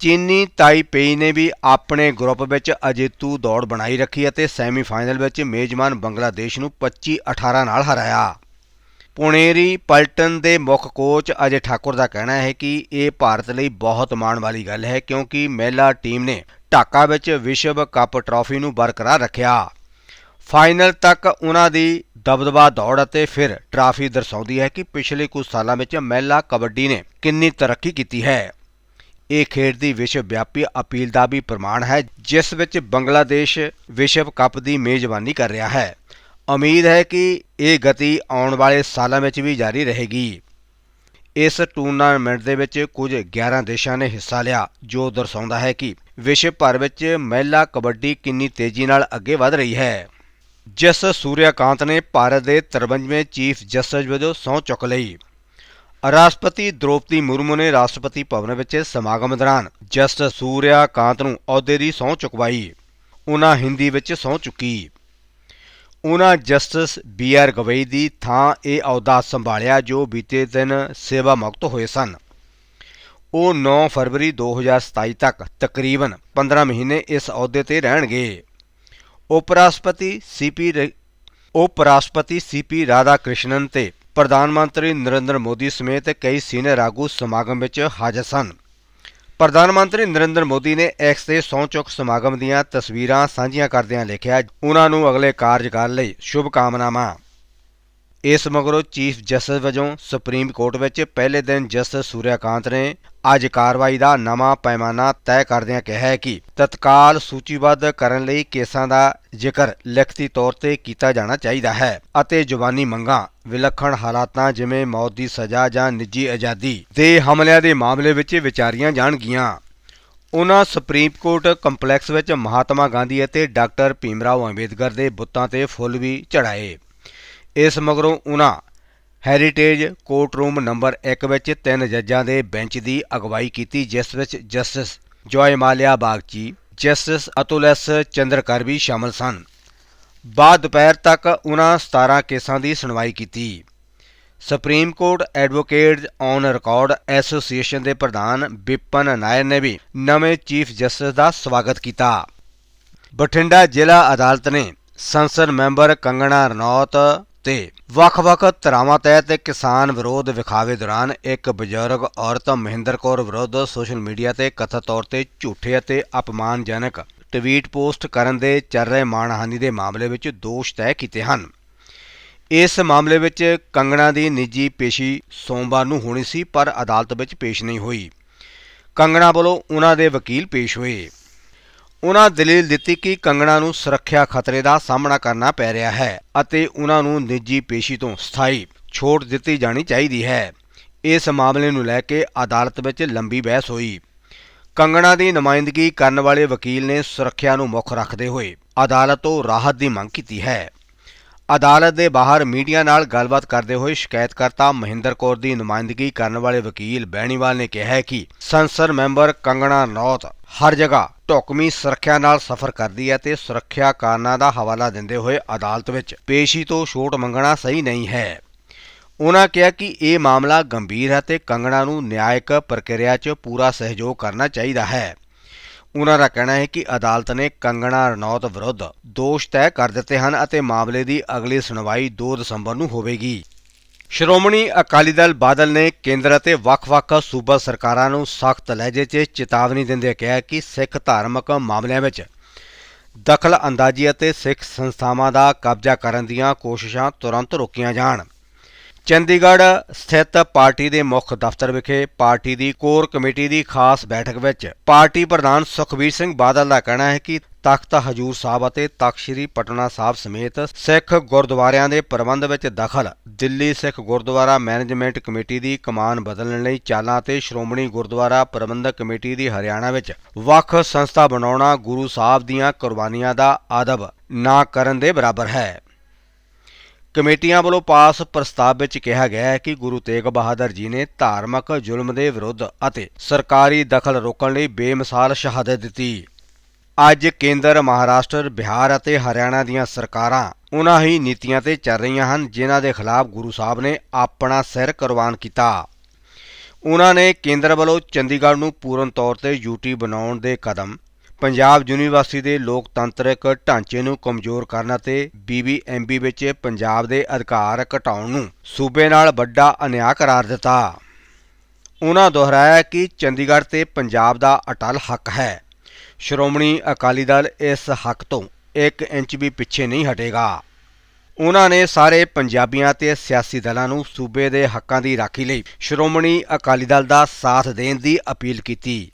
ਚੀਨੀ ਤਾਈਪੇਈ ਨੇ ਵੀ ਆਪਣੇ ਗਰੁੱਪ ਵਿੱਚ ਅਜੇਤੂ ਦੌੜ ਬਣਾਈ ਰੱਖੀ ਅਤੇ ਸੈਮੀਫਾਈਨਲ ਵਿੱਚ ਮੇਜ਼ਬਾਨ ਬੰਗਲਾਦੇਸ਼ ਨੂੰ 25-18 ਨਾਲ ਹਰਾਇਆ। ਪੁਣੇਰੀ ਪਲਟਨ ਦੇ ਮੁੱਖ ਕੋਚ ਅਜੇ ਠਾਕੁਰ ਦਾ ਕਹਿਣਾ ਹੈ ਕਿ ਇਹ ਭਾਰਤ ਲਈ ਬਹੁਤ ਮਾਣ ਵਾਲੀ ਗੱਲ ਹੈ ਕਿਉਂਕਿ ਮਹਿਲਾ ਟੀਮ ਨੇ ਢਾਕਾ ਵਿੱਚ ਵਿਸ਼ਵ ਕੱਪ ਟਰਾਫੀ ਨੂੰ ਬਰਕਰਾਰ ਰੱਖਿਆ। ਫਾਈਨਲ ਤੱਕ ਉਹਨਾਂ ਦੀ ਦਬਦਬਾ ਦੌੜ ਅਤੇ ਫਿਰ ਟਰਾਫੀ ਦਰਸਾਉਂਦੀ ਹੈ ਕਿ ਪਿਛਲੇ ਕੁਝ ਸਾਲਾਂ ਵਿੱਚ ਮਹਿਲਾ ਕਬੱਡੀ ਨੇ ਕਿੰਨੀ ਤਰੱਕੀ ਕੀਤੀ ਹੈ। ਇਹ ਖੇਡ ਦੀ ਵਿਸ਼ਵ ਵਿਆਪੀ ਅਪੀਲ ਦਾ ਵੀ ਪ੍ਰਮਾਣ ਹੈ, ਜਿਸ ਵਿੱਚ ਬੰਗਲਾਦੇਸ਼ ਵਿਸ਼ਵ ਕੱਪ ਦੀ ਮੇਜ਼ਬਾਨੀ ਕਰ ਰਿਹਾ ਹੈ। ਉਮੀਦ ਹੈ ਕਿ ਇਹ ਗਤੀ ਆਉਣ ਵਾਲੇ ਸਾਲਾਂ ਵਿੱਚ ਵੀ ਜਾਰੀ ਰਹੇਗੀ। ਇਸ ਟੂਰਨਾਮੈਂਟ ਦੇ ਵਿੱਚ ਕੁਝ 11 ਦੇਸ਼ਾਂ ਨੇ ਹਿੱਸਾ ਲਿਆ, ਜੋ ਦਰਸਾਉਂਦਾ ਹੈ ਕਿ ਵਿਸ਼ਵ ਭਰ ਵਿੱਚ ਮਹਿਲਾ ਕਬੱਡੀ ਕਿੰਨੀ ਤੇਜ਼ੀ ਨਾਲ ਅੱਗੇ ਵਧ ਰਹੀ ਹੈ। ਜਸ ਸੂਰਿਆਕਾਂਤ ਨੇ ਭਾਰਤ ਦੇ 53ਵੇਂ ਚੀਫ ਜਸਟਿਸ ਵਜੋਂ ਸਹੁੰ ਚੁੱਕ ਲਈ। ਰਾਸ਼ਟਰਪਤੀ ਦ੍ਰੋਪਦੀ ਮੁਰਮੂ ਨੇ ਰਾਸ਼ਟਰਪਤੀ ਭਵਨ ਵਿੱਚ ਸਮਾਗਮ ਦੌਰਾਨ ਜਸਟਿਸ ਸੂਰਿਆਕਾਂਤ ਨੂੰ ਅਹੁਦੇ ਦੀ ਸਹੁੰ ਚੁਕਵਾਈ। ਉਹਨਾਂ ਹਿੰਦੀ ਵਿੱਚ ਸਹੁੰ ਚੁੱਕੀ ਉਹਨਾਂ ਜਸਟਿਸ ਬੀ ਆਰ ਗਵਈ ਦੀ ਥਾਂ ਇਹ ਅਹੁਦਾ ਸੰਭਾਲਿਆ ਜੋ ਬੀਤੇ ਦਿਨ ਸੇਵਾ ਮੁਕਤ ਹੋਏ ਸਨ। ਉਹ 9 ਫਰਵਰੀ 2027 ਤੱਕ ਤਕਰੀਬਨ 15 ਮਹੀਨੇ ਇਸ ਅਹੁਦੇ ਤੇ ਰਹਿਣਗੇ। ਉਪ ਰਾਸ਼ਟਰਪਤੀ ਸੀਪੀ ਉਪ ਰਾਸ਼ਟਰਪਤੀ ਸੀਪੀ ਰਾਧਾ ਕ੍ਰਿਸ਼ਨਨ ਤੇ ਪ੍ਰਧਾਨ ਮੰਤਰੀ ਨਰਿੰਦਰ ਮੋਦੀ ਸਮੇਤ ਕਈ ਸੀਨੀਅਰ ਆਗੂ ਸਮਾਗਮ ਵਿੱਚ ਹਾਜ਼ਰ ਸਨ। ਪ੍ਰਧਾਨ ਮੰਤਰੀ ਨਰਿੰਦਰ ਮੋਦੀ ਨੇ ਐਕਸ ਤੇ ਸਹੁੰ ਚੁੱਕ ਸਮਾਗਮ ਦੀਆਂ ਤਸਵੀਰਾਂ ਸਾਂਝੀਆਂ ਕਰਦਿਆਂ ਲਿਖਿਆ ਉਹਨਾਂ ਨੂੰ ਅਗਲੇ ਕਾਰਜਕਾਲ ਲਈ ਸ਼ੁਭ ਕਾਮਨਾਵਾਂ ਇਸ ਮਗਰੋਂ ਚੀਫ ਜਸਟਿਸ ਵਜੋਂ ਸੁਪਰੀਮ ਕੋਰਟ ਵਿੱਚ ਪਹਿਲੇ ਦਿਨ ਜਸਟਿਸ ਸੂਰਿਆਕਾਂਤ ਨੇ ਅੱਜ ਕਾਰਵਾਈ ਦਾ ਨਵਾਂ ਪੈਮਾਨਾ ਤੈਅ ਕਰਦਿਆਂ ਕਿਹਾ ਕਿ ਤਤਕਾਲ ਸੂਚੀਬੱਧ ਕਰਨ ਲਈ ਕੇਸਾਂ ਦਾ ਜ਼ਿਕਰ ਲਿਖਤੀ ਤੌਰ ਤੇ ਕੀਤਾ ਜਾਣਾ ਚਾਹੀਦਾ ਹੈ ਅਤੇ ਜ਼ੁਬਾਨੀ ਮੰਗਾਂ, ਵਿਲੱਖਣ ਹਾਲਾਤਾਂ ਜਿਵੇਂ ਮੌਤ ਦੀ ਸਜ਼ਾ ਜਾਂ ਨਿੱਜੀ ਆਜ਼ਾਦੀ ਦੇ ਹਮਲਿਆਂ ਦੇ ਮਾਮਲੇ ਵਿੱਚ ਵਿਚਾਰੀਆਂ ਜਾਣਗੀਆਂ। ਉਨ੍ਹਾਂ ਸੁਪਰੀਮ ਕੋਰਟ ਕੰਪਲੈਕਸ ਵਿੱਚ ਮਹਾਤਮਾ ਗਾਂਧੀ ਅਤੇ ਡਾਕਟਰ ਭੀਮਰਾਓ ਅੰਬੇਦਕਰ ਦੇ ਬੁੱਤਾਂ ਤੇ ਫੁੱਲ ਵੀ ਚੜਾਏ ਇਸ ਮਗਰੋਂ ਉਨ੍ਹਾਂ ਹੈਰੀਟੇਜ ਕੋਰਟ ਰੂਮ ਨੰਬਰ 1 ਵਿੱਚ ਤਿੰਨ ਜੱਜਾਂ ਦੇ ਬੈਂਚ ਦੀ ਅਗਵਾਈ ਕੀਤੀ, ਜਿਸ ਵਿੱਚ justice Joy Malya Bagchi, justice Atul S Chandarkar ਵੀ ਸ਼ਾਮਲ ਸਨ। ਬਾਅਦ ਦੁਪਹਿਰ ਤੱਕ ਉਹਨਾਂ 17 ਕੇਸਾਂ ਦੀ ਸੁਣਵਾਈ ਕੀਤੀ। Supreme Court advocates on record association ਦੇ ਪ੍ਰਧਾਨ ਬਿਪਨ ਨਾਇਰ ਨੇ ਵੀ ਨਵੇਂ ਚੀਫ ਜਸਟਿਸ ਦਾ ਸਵਾਗਤ ਕੀਤਾ। ਬਠਿੰਡਾ ਜ਼ਿਲ੍ਹਾ ਅਦਾਲਤ ਨੇ ਸੰਸਦ ਮੈਂਬਰ ਕੰਗਣਾ ਰਣੌਤ ਤੇ ਵੱਖ-ਵੱਖ ਧਰਾਵਾਂ ਤਹਿਤ ਕਿਸਾਨ ਵਿਰੋਧ ਵਿਖਾਵੇ ਦੌਰਾਨ ਇੱਕ ਬਜ਼ੁਰਗ ਔਰਤ ਮਹਿੰਦਰ ਕੌਰ ਵਿਰੁੱਧ ਸੋਸ਼ਲ ਮੀਡੀਆ ਤੇ ਕਥਿਤ ਤੌਰ ਤੇ ਝੂਠੇ ਅਤੇ ਅਪਮਾਨਜਨਕ ਟਵੀਟ ਪੋਸਟ ਕਰਨ ਦੇ ਚੱਲ ਰਹੇ ਮਾਣਹਾਨੀ ਦੇ ਮਾਮਲੇ ਵਿੱਚ ਦੋਸ਼ ਤੈਅ ਕੀਤੇ ਹਨ। ਇਸ ਮਾਮਲੇ ਵਿੱਚ ਕੰਗਣਾ ਦੀ ਨਿੱਜੀ ਪੇਸ਼ੀ ਸੋਮਵਾਰ ਨੂੰ ਹੋਣੀ ਸੀ, ਪਰ ਅਦਾਲਤ ਵਿੱਚ ਪੇਸ਼ ਨਹੀਂ ਹੋਈ। ਕੰਗਣਾ ਵੱਲੋਂ ਉਹਨਾਂ ਦੇ ਵਕੀਲ ਪੇਸ਼ ਹੋਏ। ਉਹਨਾਂ ਦਲੀਲ ਦਿੱਤੀ ਕਿ ਕੰਗਣਾ ਨੂੰ ਸੁਰੱਖਿਆ ਖਤਰੇ ਦਾ ਸਾਹਮਣਾ ਕਰਨਾ ਪੈ ਰਿਹਾ ਹੈ ਅਤੇ ਉਹਨਾਂ ਨੂੰ ਨਿੱਜੀ ਪੇਸ਼ੀ ਤੋਂ ਸਥਾਈ ਛੋਟ ਦਿੱਤੀ ਜਾਣੀ ਚਾਹੀਦੀ ਹੈ। ਇਸ ਮਾਮਲੇ ਨੂੰ ਲੈ ਕੇ ਅਦਾਲਤ ਵਿੱਚ ਲੰਬੀ ਬਹਿਸ ਹੋਈ। ਕੰਗਣਾ ਦੀ ਨੁਮਾਇੰਦਗੀ ਕਰਨ ਵਾਲੇ ਵਕੀਲ ਨੇ ਸੁਰੱਖਿਆ ਨੂੰ ਮੁੱਖ ਰੱਖਦੇ ਹੋਏ ਅਦਾਲਤ ਤੋਂ ਰਾਹਤ ਦੀ ਮੰਗ ਕੀਤੀ ਹੈ। ਅਦਾਲਤ ਦੇ ਬਾਹਰ ਮੀਡੀਆ ਨਾਲ ਗੱਲਬਾਤ ਕਰਦੇ ਹੋਏ ਸ਼ਿਕਾਇਤਕਰਤਾ ਮਹਿੰਦਰ ਕੌਰ ਦੀ ਨੁਮਾਇੰਦਗੀ ਕਰਨ ਵਾਲੇ ਵਕੀਲ ਬੈਣੀਵਾਲ ਨੇ ਕਿਹਾ ਕਿ ਸੰਸਦ ਮੈਂਬਰ ਕੰਗਣਾ ਰਣੌਤ ਹਰ ਜਗ੍ਹਾ ਢੁਕਵੀਂ ਸੁਰੱਖਿਆ ਨਾਲ ਸਫ਼ਰ ਕਰਦੀ ਹੈ ਤੇ ਸੁਰੱਖਿਆ ਕਾਰਨਾਂ ਦਾ ਹਵਾਲਾ ਦਿੰਦੇ ਹੋਏ ਅਦਾਲਤ ਵਿੱਚ ਪੇਸ਼ੀ ਤੋਂ ਛੋਟ ਮੰਗਣਾ ਸਹੀ ਨਹੀਂ ਹੈ। ਉਹਨਾਂ ਕਿਹਾ ਕਿ ਇਹ ਮਾਮਲਾ ਗੰਭੀਰ ਹੈ ਤੇ ਕੰਗਣਾ ਨੂੰ ਨਿਆਇਕ ਪ੍ਰਕਿਰਿਆ 'ਚ ਪੂਰਾ ਸਹਿਯੋਗ ਕਰਨਾ ਚਾਹੀਦਾ ਹੈ। ਉਨ੍ਹਾਂ ਦਾ ਕਹਿਣਾ ਹੈ ਕਿ ਅਦਾਲਤ ਨੇ ਕੰਗਣਾ ਰਣੌਤ ਵਿਰੁੱਧ ਦੋਸ਼ ਤੈਅ ਕਰ ਦਿੱਤੇ ਹਨ ਅਤੇ ਮਾਮਲੇ ਦੀ ਅਗਲੀ ਸੁਣਵਾਈ 2 ਦਸੰਬਰ ਨੂੰ ਹੋਵੇਗੀ। ਸ਼੍ਰੋਮਣੀ ਅਕਾਲੀ ਦਲ ਬਾਦਲ ਨੇ ਕੇਂਦਰ ਅਤੇ ਵੱਖ-ਵੱਖ ਸੂਬਾ ਸਰਕਾਰਾਂ ਨੂੰ ਸਖਤ ਲਹਿਜੇ 'ਚ ਚੇਤਾਵਨੀ ਦਿੰਦੇ ਕਿਹਾ ਕਿ ਸਿੱਖ ਧਾਰਮਿਕ ਮਾਮਲਿਆਂ ਵਿੱਚ ਦਖਲ ਅੰਦਾਜ਼ੀ ਅਤੇ ਸਿੱਖ ਸੰਸਥਾਵਾਂ ਦਾ ਕਬਜ਼ਾ ਕਰਨ ਦੀਆਂ ਕੋਸ਼ਿਸ਼ਾਂ ਤੁਰੰਤ ਰੋਕੀਆਂ ਜਾਣ। ਚੰਡੀਗੜ੍ਹ ਸਥਿਤ ਪਾਰਟੀ ਦੇ ਮੁੱਖ ਦਫ਼ਤਰ ਵਿਖੇ ਪਾਰਟੀ ਦੀ ਕੋਰ ਕਮੇਟੀ ਦੀ ਖਾਸ ਬੈਠਕ ਵਿੱਚ ਪਾਰਟੀ ਪ੍ਰਧਾਨ ਸੁਖਬੀਰ ਸਿੰਘ ਬਾਦਲ ਦਾ ਕਹਿਣਾ ਹੈ ਕਿ ਤਖਤ ਹਜੂਰ ਸਾਹਿਬ ਅਤੇ ਤਖਤ ਸ੍ਰੀ ਪਟਨਾ ਸਾਹਿਬ ਸਮੇਤ ਸਿੱਖ ਗੁਰਦੁਆਰਿਆਂ ਦੇ ਪ੍ਰਬੰਧ ਵਿੱਚ ਦਖਲ, ਦਿੱਲੀ ਸਿੱਖ ਗੁਰਦੁਆਰਾ ਮੈਨੇਜਮੈਂਟ ਕਮੇਟੀ ਦੀ ਕਮਾਨ ਬਦਲਣ ਲਈ ਚਾਲਾਂ ਤੇ ਸ਼੍ਰੋਮਣੀ ਗੁਰਦੁਆਰਾ ਪ੍ਰਬੰਧਕ ਕਮੇਟੀ ਦੀ ਹਰਿਆਣਾ ਵਿੱਚ ਵੱਖ ਸੰਸਥਾ ਬਣਾਉਣਾ ਗੁਰੂ ਸਾਹਿਬ ਦੀਆਂ ਕੁਰਬਾਨੀਆਂ ਦਾ ਆਦਬ ਨਾ ਕਰਨ ਦੇ ਬਰਾਬਰ ਹੈ। ਕਮੇਟੀਆਂ ਵੱਲੋਂ ਪਾਸ ਪ੍ਰਸਤਾਵ ਵਿੱਚ ਕਿਹਾ ਗਿਆ ਹੈ ਕਿ ਗੁਰੂ ਤੇਗ ਬਹਾਦਰ ਜੀ ਨੇ ਧਾਰਮਿਕ ਜ਼ੁਲਮ ਦੇ ਵਿਰੁੱਧ ਅਤੇ ਸਰਕਾਰੀ ਦਖਲ ਰੋਕਣ ਲਈ ਬੇਮਿਸਾਲ ਸ਼ਹਾਦਤ ਦਿੱਤੀ। ਅੱਜ ਕੇਂਦਰ ਮਹਾਰਾਸ਼ਟਰ, ਬਿਹਾਰ ਅਤੇ ਹਰਿਆਣਾ ਦੀਆਂ ਸਰਕਾਰਾਂ ਉਹਨਾਂ ਹੀ ਨੀਤੀਆਂ ਤੇ ਚੱਲ ਰਹੀਆਂ ਹਨ ਜਿਨ੍ਹਾਂ ਦੇ ਖਿਲਾਫ ਗੁਰੂ ਸਾਹਿਬ ਨੇ ਆਪਣਾ ਸਿਰ ਕੁਰਬਾਨ ਕੀਤਾ। ਉਹਨਾਂ ਨੇ ਕੇਂਦਰ ਵੱਲੋਂ ਚੰਡੀਗੜ੍ਹ ਨੂੰ ਪੂਰਨ ਤੌਰ ਤੇ ਯੂਟੀ ਬਣਾਉਣ ਦੇ ਕਦਮ ਪੰਜਾਬ ਯੂਨੀਵਰਸਿਟੀ ਦੇ ਲੋਕਤੰਤਰਕ ਢਾਂਚੇ ਨੂੰ ਕਮਜ਼ੋਰ ਕਰਨ ਅਤੇ ਬੀਬੀਐਮਬੀ ਵਿੱਚ ਪੰਜਾਬ ਦੇ ਅਧਿਕਾਰ ਘਟਾਉਣ ਨੂੰ ਸੂਬੇ ਨਾਲ ਵੱਡਾ ਅਨਿਆਂ ਕਰਾਰ ਦਿੱਤਾ। ਉਹਨਾਂ ਦੁਹਰਾਇਆ ਕਿ ਚੰਡੀਗੜ੍ਹ ਤੇ ਪੰਜਾਬ ਦਾ ਅਟਲ ਹੱਕ ਹੈ। ਸ਼੍ਰੋਮਣੀ ਅਕਾਲੀ ਦਲ ਇਸ ਹੱਕ ਤੋਂ 1 ਇੰਚ ਵੀ ਪਿੱਛੇ ਨਹੀਂ ਹਟੇਗਾ। ਉਹਨਾਂ ਨੇ ਸਾਰੇ ਪੰਜਾਬੀਆਂ ਤੇ ਸਿਆਸੀ ਦਲਾਂ ਨੂੰ ਸੂਬੇ ਦੇ ਹੱਕਾਂ ਦੀ ਰਾਖੀ ਲਈ ਸ਼੍ਰੋਮਣੀ ਅਕਾਲੀ ਦਲ ਦਾ ਸਾਥ ਦੇਣ ਦੀ ਅਪੀਲ ਕੀਤੀ।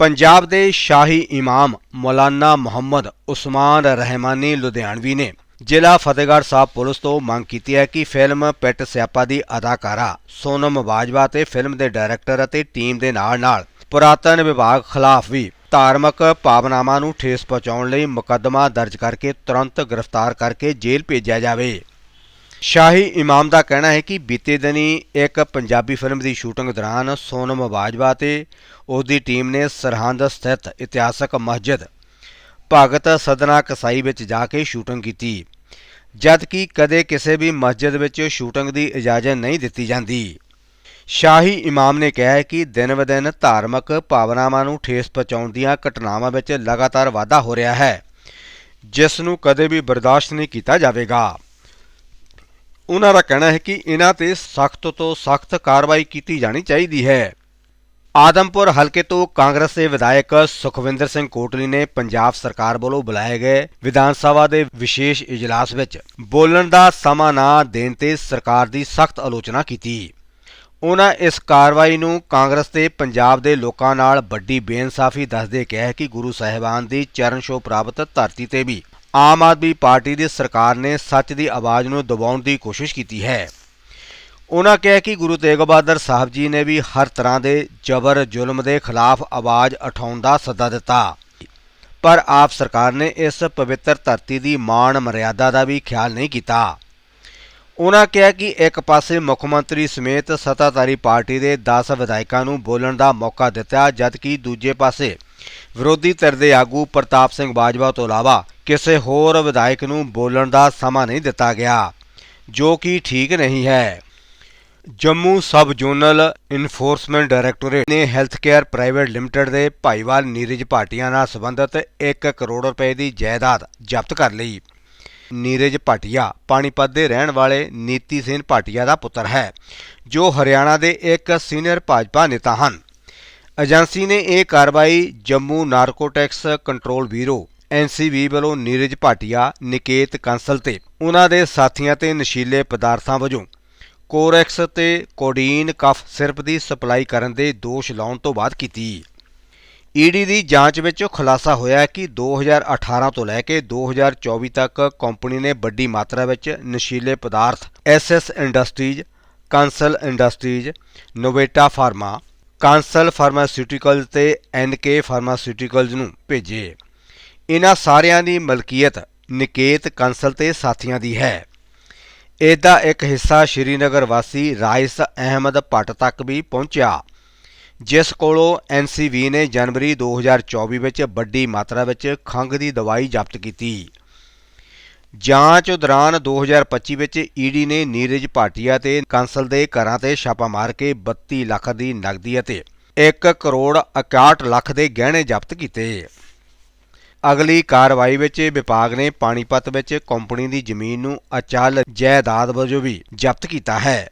ਪੰਜਾਬ ਦੇ ਸ਼ਾਹੀ ਇਮਾਮ ਮੌਲਾਨਾ ਮੁਹੰਮਦ ਉਸਮਾਨ ਰਹਿਮਾਨੀ ਲੁਧਿਆਣਵੀ ਨੇ ਜ਼ਿਲ੍ਹਾ ਫਤਿਹਗੜ੍ਹ ਸਾਹਿਬ ਪੁਲਿਸ ਤੋਂ ਮੰਗ ਕੀਤੀ ਹੈ ਕਿ ਫਿਲਮ ਪਿੱਟ ਸਿਆਪਾ ਦੀ ਅਦਾਕਾਰਾ ਸੋਨਮ ਬਾਜਵਾ ਤੇ ਫਿਲਮ ਦੇ ਡਾਇਰੈਕਟਰ ਅਤੇ ਟੀਮ ਦੇ ਨਾਲ-ਨਾਲ ਪੁਰਾਤਨ ਵਿਭਾਗ ਖਿਲਾਫ ਵੀ ਧਾਰਮਿਕ ਭਾਵਨਾਵਾਂ ਨੂੰ ਠੇਸ ਪਹੁੰਚਾਉਣ ਲਈ ਮੁਕੱਦਮਾ ਦਰਜ ਕਰਕੇ ਤੁਰੰਤ ਗ੍ਰਿਫਤਾਰ ਕਰਕੇ ਜੇਲ੍ਹ ਭੇਜਿਆ ਜਾਵੇ। ਸ਼ਾਹੀ ਇਮਾਮ ਦਾ ਕਹਿਣਾ ਹੈ ਕਿ ਬੀਤੇ ਦਿਨੀ ਇੱਕ ਪੰਜਾਬੀ ਫਿਲਮ ਦੀ ਸ਼ੂਟਿੰਗ ਦੌਰਾਨ ਸੋਨਮ ਬਾਜਵਾ ਤੇ ਉਸ ਦੀ ਟੀਮ ਨੇ ਸਰਹੰਦ ਸਥਿਤ ਇਤਿਹਾਸਕ ਮਸਜਿਦ ਭਗਤ ਸਦਨਾ ਕਸਾਈ ਵਿੱਚ ਜਾ ਕੇ ਸ਼ੂਟਿੰਗ ਕੀਤੀ। ਜਦ ਕਿ ਕਦੇ ਕਿਸੇ ਵੀ ਮਸਜਿਦ ਵਿੱਚ ਸ਼ੂਟਿੰਗ ਦੀ ਇਜਾਜ਼ਤ ਨਹੀਂ ਦਿੱਤੀ ਜਾਂਦੀ। ਸ਼ਾਹੀ ਇਮਾਮ ਨੇ ਕਿਹਾ ਹੈ ਕਿ ਦਿਨ-ਵਦਿਨ ਧਾਰਮਿਕ ਭਾਵਨਾਵਾਂ ਨੂੰ ਠੇਸ ਪਹੁੰਚਾਉਣ ਦੀਆਂ ਘਟਨਾਵਾਂ ਵਿੱਚ ਲਗਾਤਾਰ ਵਾਧਾ ਹੋ ਰਿਹਾ ਹੈ, ਜਿਸ ਨੂੰ ਕਦੇ ਵੀ ਬਰਦਾਸ਼ਤ ਨਹੀਂ ਕੀਤਾ ਜਾਵੇਗਾ। ਉਹਨਾਂ ਦਾ ਕਹਿਣਾ ਹੈ ਕਿ ਇਹਨਾਂ ਤੇ ਸਖਤ ਤੋਂ ਸਖਤ ਕਾਰਵਾਈ ਕੀਤੀ ਜਾਣੀ ਚਾਹੀਦੀ ਹੈ। ਆਦਮਪੁਰ ਹਲਕੇ ਤੋਂ ਕਾਂਗਰਸ ਦੇ ਵਿਧਾਇਕ ਸੁਖਵਿੰਦਰ ਸਿੰਘ ਕੋਟਲੀ ਨੇ ਪੰਜਾਬ ਸਰਕਾਰ ਵੱਲੋਂ ਬੁਲਾਏ ਗਏ ਵਿਧਾਨ ਸਭਾ ਦੇ ਵਿਸ਼ੇਸ਼ ਇਜਲਾਸ ਵਿੱਚ ਬੋਲਣ ਦਾ ਸਮਾਂ ਨਾ ਦੇਣ ਤੇ ਸਰਕਾਰ ਦੀ ਸਖਤ ਆਲੋਚਨਾ ਕੀਤੀ। ਉਹਨਾਂ ਇਸ ਕਾਰਵਾਈ ਨੂੰ ਕਾਂਗਰਸ ਤੇ ਪੰਜਾਬ ਦੇ ਲੋਕਾਂ ਨਾਲ ਵੱਡੀ ਬੇਇਨਸਾਫੀ ਦੱਸਦੇ ਕਿਹਾ ਕਿ ਗੁਰੂ ਸਾਹਿਬਾਨ ਦੀ ਚਰਨ ਛੋਹ ਪ੍ਰਾਪਤ ਧਰਤੀ ਤੇ ਵੀ ਆਮ ਆਦਮੀ ਪਾਰਟੀ ਦੀ ਸਰਕਾਰ ਨੇ ਸੱਚ ਦੀ ਆਵਾਜ਼ ਨੂੰ ਦਬਾਉਣ ਦੀ ਕੋਸ਼ਿਸ਼ ਕੀਤੀ ਹੈ। ਉਹਨਾਂ ਕਿਹਾ ਕਿ ਗੁਰੂ ਤੇਗ ਬਹਾਦਰ ਸਾਹਿਬ ਜੀ ਨੇ ਵੀ ਹਰ ਤਰ੍ਹਾਂ ਦੇ ਜ਼ਬਰ ਜ਼ੁਲਮ ਦੇ ਖਿਲਾਫ ਆਵਾਜ਼ ਉਠਾਉਣ ਦਾ ਸੱਦਾ ਦਿੱਤਾ। ਪਰ ਆਪ ਸਰਕਾਰ ਨੇ ਇਸ ਪਵਿੱਤਰ ਧਰਤੀ ਦੀ ਮਾਣ ਮਰਿਆਦਾ ਦਾ ਵੀ ਖਿਆਲ ਨਹੀਂ ਕੀਤਾ। ਉਹਨਾਂ ਕਿਹਾ ਕਿ ਇੱਕ ਪਾਸੇ ਮੁੱਖ ਮੰਤਰੀ ਸਮੇਤ ਸੱਤਾਧਾਰੀ ਪਾਰਟੀ ਦੇ 10 ਵਿਧਾਇਕਾਂ ਨੂੰ ਬੋਲਣ ਦਾ ਮੌਕਾ ਦਿੱਤਾ, ਜਦਕਿ ਦੂਜੇ ਪਾਸੇ ਵਿਰੋਧੀ ਧਿਰ ਦੇ ਆਗੂ ਪ੍ਰਤਾਪ ਸਿੰਘ ਬਾਜਵਾ ਤੋਂ ਇਲਾਵਾ ਕਿਸੇ ਹੋਰ ਵਿਧਾਇਕ ਨੂੰ ਬੋਲਣ ਦਾ ਸਮਾਂ ਨਹੀਂ ਦਿੱਤਾ ਗਿਆ, ਜੋ ਕਿ ਠੀਕ ਨਹੀਂ ਹੈ। Jammu sub zonal enforcement directorate ਨੇ ਹੈਲਥ ਕੇਅਰ ਪ੍ਰਾਈਵੇਟ ਲਿਮਟਿਡ ਦੇ ਭਾਈਵਾਲ ਨੀਰਜ ਭਾਟੀਆ ਨਾਲ ਸੰਬੰਧਿਤ 1 ਕਰੋੜ ਰੁਪਏ ਦੀ ਜਾਇਦਾਦ ਜ਼ਬਤ ਕਰ ਲਈ। ਨੀਰਜ ਭਾਟੀਆ ਪਾਣੀਪਤ ਦੇ ਰਹਿਣ ਵਾਲੇ ਨੀਤੀ ਸਿੰਘ ਭਾਟੀਆ ਦਾ ਪੁੱਤਰ ਹੈ, ਜੋ ਹਰਿਆਣਾ ਦੇ ਇੱਕ ਸੀਨੀਅਰ ਭਾਜਪਾ ਨੇਤਾ ਹਨ। ਏਜੰਸੀ ਨੇ ਇਹ ਕਾਰਵਾਈ Jammu narcotics control bureau NCB ਵੱਲੋਂ ਨੀਰਜ ਭਾਟੀਆ, ਨਿਕੇਤ ਕੰਸਲ ਤੇ ਉਹਨਾਂ ਦੇ ਸਾਥੀਆਂ ਤੇ ਨਸ਼ੀਲੇ ਪਦਾਰਥਾਂ ਵਜੋਂ ਕੋਰੈਕਸ ਤੇ ਕੋਡੀਨ ਕਫ ਸਿਰਪ ਦੀ ਸਪਲਾਈ ਕਰਨ ਦੇ ਦੋਸ਼ ਲਾਉਣ ਤੋਂ ਬਾਅਦ ਕੀਤੀ। ਈਡੀ ਦੀ ਜਾਂਚ ਵਿੱਚ ਖੁਲਾਸਾ ਹੋਇਆ ਹੈ ਕਿ 2018 ਤੋਂ ਲੈ ਕੇ 2024 ਤੱਕ ਕੰਪਨੀ ਨੇ ਵੱਡੀ ਮਾਤਰਾ ਵਿੱਚ ਨਸ਼ੀਲੇ ਪਦਾਰਥ SS industries, Kansal industries, Noveta pharma Kansal pharmaceuticals ਤੇ ਐਨਕੇ ਫਾਰਮਾਸਿਊਟੀਕਲਜ਼ ਨੂੰ ਭੇਜੇ। ਇਹਨਾਂ ਸਾਰਿਆਂ ਦੀ ਮਲਕੀਅਤ ਨਿਕੇਤ ਕਾਂਸਲ ਤੇ ਸਾਥੀਆਂ ਦੀ ਹੈ। ਇਹਦਾ ਇੱਕ ਹਿੱਸਾ ਸ਼੍ਰੀਨਗਰ ਵਾਸੀ ਰਾਇਸ ਅਹਿਮਦ ਭੱਟ ਤੱਕ ਵੀ ਪਹੁੰਚਿਆ, ਜਿਸ ਕੋਲੋਂ ਐਨਸੀਬੀ ਨੇ ਜਨਵਰੀ 2024 ਵਿੱਚ ਵੱਡੀ ਮਾਤਰਾ ਵਿੱਚ ਖੰਘ ਦੀ ਦਵਾਈ ਜ਼ਬਤ ਕੀਤੀ। ਜਾਂਚ ਦੌਰਾਨ 2025 ਵਿੱਚ ਈਡੀ ਨੇ ਨੀਰਜ ਭਾਟੀਆ ਤੇ ਕੰਸਲ ਦੇ ਘਰਾਂ ਤੇ ਛਾਪਾ ਮਾਰ ਕੇ 32 ਲੱਖ ਦੀ ਨਕਦੀ ਅਤੇ 1 ਕਰੋੜ 61 ਲੱਖ ਦੇ ਗਹਿਣੇ ਜ਼ਬਤ ਕੀਤੇ। ਅਗਲੀ ਕਾਰਵਾਈ ਵਿੱਚ ਵਿਭਾਗ ਨੇ ਪਾਣੀਪਤ ਵਿੱਚ ਕੰਪਨੀ ਦੀ ਜ਼ਮੀਨ ਨੂੰ ਅਚਲ ਜਾਇਦਾਦ ਵਜੋਂ ਵੀ ਜ਼ਬਤ ਕੀਤਾ ਹੈ।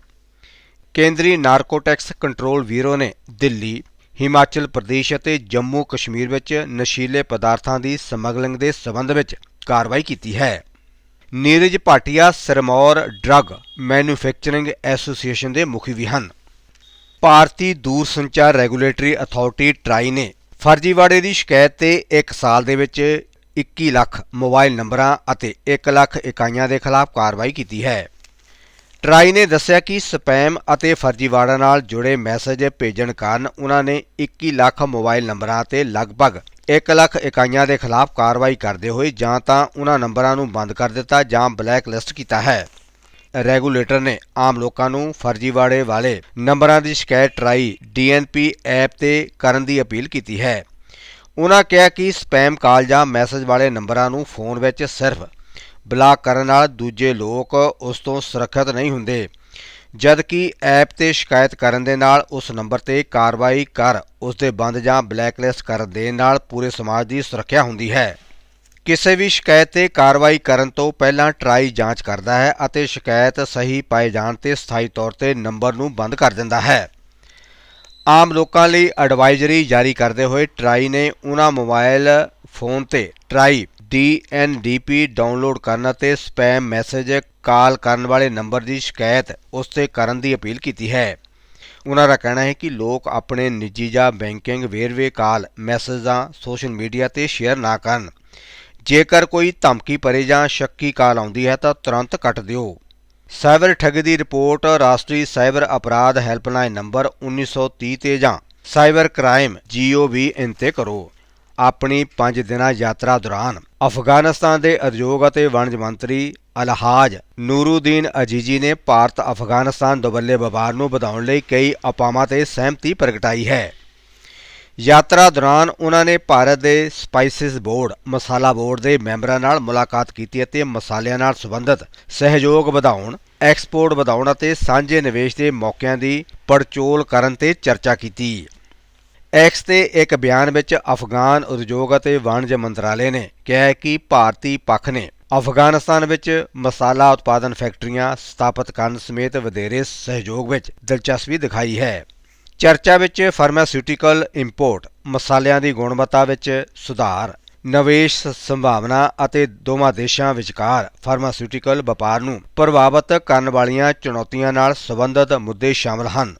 ਕੇਂਦਰੀ ਨਾਰਕੋਟਿਕਸ ਕੰਟਰੋਲ ਬਿਊਰੋ ਨੇ ਦਿੱਲੀ, ਹਿਮਾਚਲ ਪ੍ਰਦੇਸ਼ ਅਤੇ ਜੰਮੂ ਕਸ਼ਮੀਰ ਵਿੱਚ ਨਸ਼ੀਲੇ ਪਦਾਰਥਾਂ ਦੀ ਸਮਗਲਿੰਗ ਦੇ ਸਬੰਧ ਵਿੱਚ ਕਾਰਵਾਈ ਕੀਤੀ ਹੈ। Neeraj Bhatia, Sirmaur drug manufacturing association ਦੇ ਮੁਖੀ ਵੀ ਹਨ। ਭਾਰਤੀ ਦੂਰ ਸੰਚਾਰ ਰੈਗੂਲੇਟਰੀ ਅਥਾਰਟੀ ਟਰਾਈ ਨੇ ਫਰਜ਼ੀਵਾੜੇ ਦੀ ਸ਼ਿਕਾਇਤ ਤੇ 1 ਸਾਲ ਦੇ ਵਿੱਚ 21 ਲੱਖ ਮੋਬਾਈਲ ਨੰਬਰਾਂ ਅਤੇ 1 ਲੱਖ ਇਕਾਈਆਂ ਦੇ ਖਿਲਾਫ ਕਾਰਵਾਈ ਕੀਤੀ ਹੈ। ਟਰਾਈ ਨੇ ਦੱਸਿਆ ਕਿ ਸਪੈਮ ਅਤੇ ਫਰਜ਼ੀਵਾੜਾ ਨਾਲ ਜੁੜੇ ਮੈਸੇਜ ਭੇਜਣ ਕਾਰਨ ਉਹਨਾਂ ਨੇ 21 ਲੱਖ ਮੋਬਾਈਲ ਨੰਬਰਾਂ ਤੇ ਲਗਭਗ 1 ਲੱਖ ਇਕਾਈਆਂ ਦੇ ਖਿਲਾਫ ਕਾਰਵਾਈ ਕਰਦੇ ਹੋਏ ਜਾਂ ਤਾਂ ਉਹਨਾਂ ਨੰਬਰਾਂ ਨੂੰ ਬੰਦ ਕਰ ਦਿੱਤਾ ਜਾਂ ਬਲੈਕ ਲਿਸਟ ਕੀਤਾ ਹੈ। ਰੈਗੂਲੇਟਰ ਨੇ ਆਮ ਲੋਕਾਂ ਨੂੰ ਫਰਜ਼ੀਵਾੜੇ ਵਾਲੇ ਨੰਬਰਾਂ ਦੀ ਸ਼ਿਕਾਇਤ ਟਰਾਈ ਡੀਐਨਪੀ ਐਪ ਤੇ ਕਰਨ ਦੀ ਅਪੀਲ ਕੀਤੀ ਹੈ। ਉਹਨਾਂ ਕਿਹਾ ਕਿ ਸਪੈਮ ਕਾਲ ਜਾਂ ਮੈਸੇਜ ਵਾਲੇ ਨੰਬਰਾਂ ਨੂੰ ਫੋਨ ਵਿੱਚ ਸਿਰਫ ਬਲਾਕ ਕਰਨ ਨਾਲ ਦੂਜੇ ਲੋਕ ਉਸ ਤੋਂ ਸੁਰੱਖਿਅਤ ਨਹੀਂ ਹੁੰਦੇ। ਜਦਕਿ ਐਪ ਤੇ ਸ਼ਿਕਾਇਤ ਕਰਨ ਦੇ ਨਾਲ ਉਸ ਨੰਬਰ ਤੇ ਕਾਰਵਾਈ ਕਰ, ਉਸ ਦੇ ਬੰਦ ਜਾਂ ਬਲੈਕਲਿਸਟ ਕਰ ਦੇਣ ਨਾਲ ਪੂਰੇ ਸਮਾਜ ਦੀ ਸੁਰੱਖਿਆ ਹੁੰਦੀ ਹੈ। ਕਿਸੇ ਵੀ ਸ਼ਿਕਾਇਤ ਤੇ ਕਾਰਵਾਈ ਕਰਨ ਤੋਂ ਪਹਿਲਾਂ ਟਰਾਈ ਜਾਂਚ ਕਰਦਾ ਹੈ ਅਤੇ ਸ਼ਿਕਾਇਤ ਸਹੀ ਪਾਏ ਜਾਣ ਤੇ ਸਥਾਈ ਤੌਰ ਤੇ ਨੰਬਰ ਨੂੰ ਬੰਦ ਕਰ ਦਿੰਦਾ ਹੈ। ਆਮ ਲੋਕਾਂ ਲਈ ਐਡਵਾਈਜ਼ਰੀ ਜਾਰੀ ਕਰਦੇ ਹੋਏ ਟਰਾਈ ਨੇ ਉਹਨਾਂ ਮੋਬਾਈਲ ਫੋਨ ਤੇ ਟਰਾਈ DNDP ਡਾਊਨਲੋਡ ਕਰਨ ਅਤੇ ਸਪੈਮ ਮੈਸੇਜ ਕਾਲ ਕਰਨ ਵਾਲੇ ਨੰਬਰ ਦੀ ਸ਼ਿਕਾਇਤ ਉਸ ਤੇ ਕਰਨ ਦੀ ਅਪੀਲ ਕੀਤੀ ਹੈ। ਉਹਨਾਂ ਦਾ ਕਹਿਣਾ ਹੈ ਕਿ ਲੋਕ ਆਪਣੇ ਨਿੱਜੀ ਜਾਂ ਬੈਂਕਿੰਗ ਵੇਰਵੇ ਕਾਲ, ਮੈਸੇਜਾਂ, ਸੋਸ਼ਲ ਮੀਡੀਆ ਤੇ ਸ਼ੇਅਰ ਨਾ ਕਰਨ। ਜੇਕਰ ਕੋਈ ਧਮਕੀ ਭਰੇ ਜਾਂ ਸ਼ੱਕੀ ਕਾਲ ਆਉਂਦੀ ਹੈ ਤਾਂ ਤੁਰੰਤ ਕੱਟ ਦਿਓ। ਸਾਈਬਰ ਠੱਗੀ ਦੀ ਰਿਪੋਰਟ, ਰਾਸ਼ਟਰੀ ਸਾਈਬਰ ਅਪਰਾਧ ਹੈਲਪਲਾਈਨ ਨੰਬਰ 1930 ਤੇ ਜਾਂ ਸਾਈਬਰ ਕ੍ਰਾਈਮ GOV ਤੇ ਕਰੋ। ਆਪਣੀ 5 ਦਿਨਾਂ ਯਾਤਰਾ ਦੌਰਾਨ ਅਫਗਾਨਿਸਤਾਨ ਦੇ ਉਦਯੋਗ ਅਤੇ ਵਣਜ ਮੰਤਰੀ ਅਲਹਾਜ ਨੂਰੂਦੀਨ ਅਜੀਜੀ ਨੇ ਭਾਰਤ ਅਫਗਾਨਿਸਤਾਨ ਦੁਬੱਲੇ ਵਪਾਰ ਨੂੰ ਵਧਾਉਣ ਲਈ ਕਈ ਉਪਾਵਾਂ ਤੇ ਸਹਿਮਤੀ ਪ੍ਰਗਟਾਈ ਹੈ। ਯਾਤਰਾ ਦੌਰਾਨ ਉਹਨਾਂ ਨੇ ਭਾਰਤ ਦੇ ਸਪਾਈਸਿਸ ਬੋਰਡ, ਮਸਾਲਾ ਬੋਰਡ ਦੇ ਮੈਂਬਰਾਂ ਨਾਲ ਮੁਲਾਕਾਤ ਕੀਤੀ ਅਤੇ ਮਸਾਲਿਆਂ ਨਾਲ ਸੰਬੰਧਿਤ ਸਹਿਯੋਗ ਵਧਾਉਣ, ਐਕਸਪੋਰਟ ਵਧਾਉਣ ਅਤੇ ਸਾਂਝੇ ਨਿਵੇਸ਼ ਦੇ ਮੌਕਿਆਂ ਦੀ ਪੜਚੋਲ ਕਰਨ ਤੇ ਚਰਚਾ ਕੀਤੀ। ਐਕਸ ਤੇ ਇੱਕ ਬਿਆਨ ਵਿੱਚ ਅਫਗਾਨ ਉਦਯੋਗ ਅਤੇ ਵਾਣਿਜ ਮੰਤਰਾਲੇ ਨੇ ਕਿਹਾ ਕਿ ਭਾਰਤੀ ਪੱਖ ਨੇ ਅਫਗਾਨਿਸਤਾਨ ਵਿੱਚ ਮਸਾਲਾ ਉਤਪਾਦਨ ਫੈਕਟਰੀਆਂ ਸਥਾਪਿਤ ਕਰਨ ਸਮੇਤ ਵਧੇਰੇ ਸਹਿਯੋਗ ਵਿੱਚ ਦਿਲਚਸਪੀ ਦਿਖਾਈ ਹੈ। ਚਰਚਾ ਵਿੱਚ ਫਾਰਮਾਸਿਊਟੀਕਲ ਇੰਪੋਰਟ ਮਸਾਲਿਆਂ ਦੀ ਗੁਣਵੱਤਾ ਵਿੱਚ ਸੁਧਾਰ, ਨਿਵੇਸ਼ ਸੰਭਾਵਨਾ ਅਤੇ ਦੋਵਾਂ ਦੇਸ਼ਾਂ ਵਿਚਕਾਰ ਫਾਰਮਾਸਿਊਟੀਕਲ ਵਪਾਰ ਨੂੰ ਪ੍ਰਭਾਵਿਤ ਕਰਨ ਵਾਲੀਆਂ ਚੁਣੌਤੀਆਂ ਨਾਲ ਸੰਬੰਧਿਤ ਮੁੱਦੇ ਸ਼ਾਮਲ ਹਨ।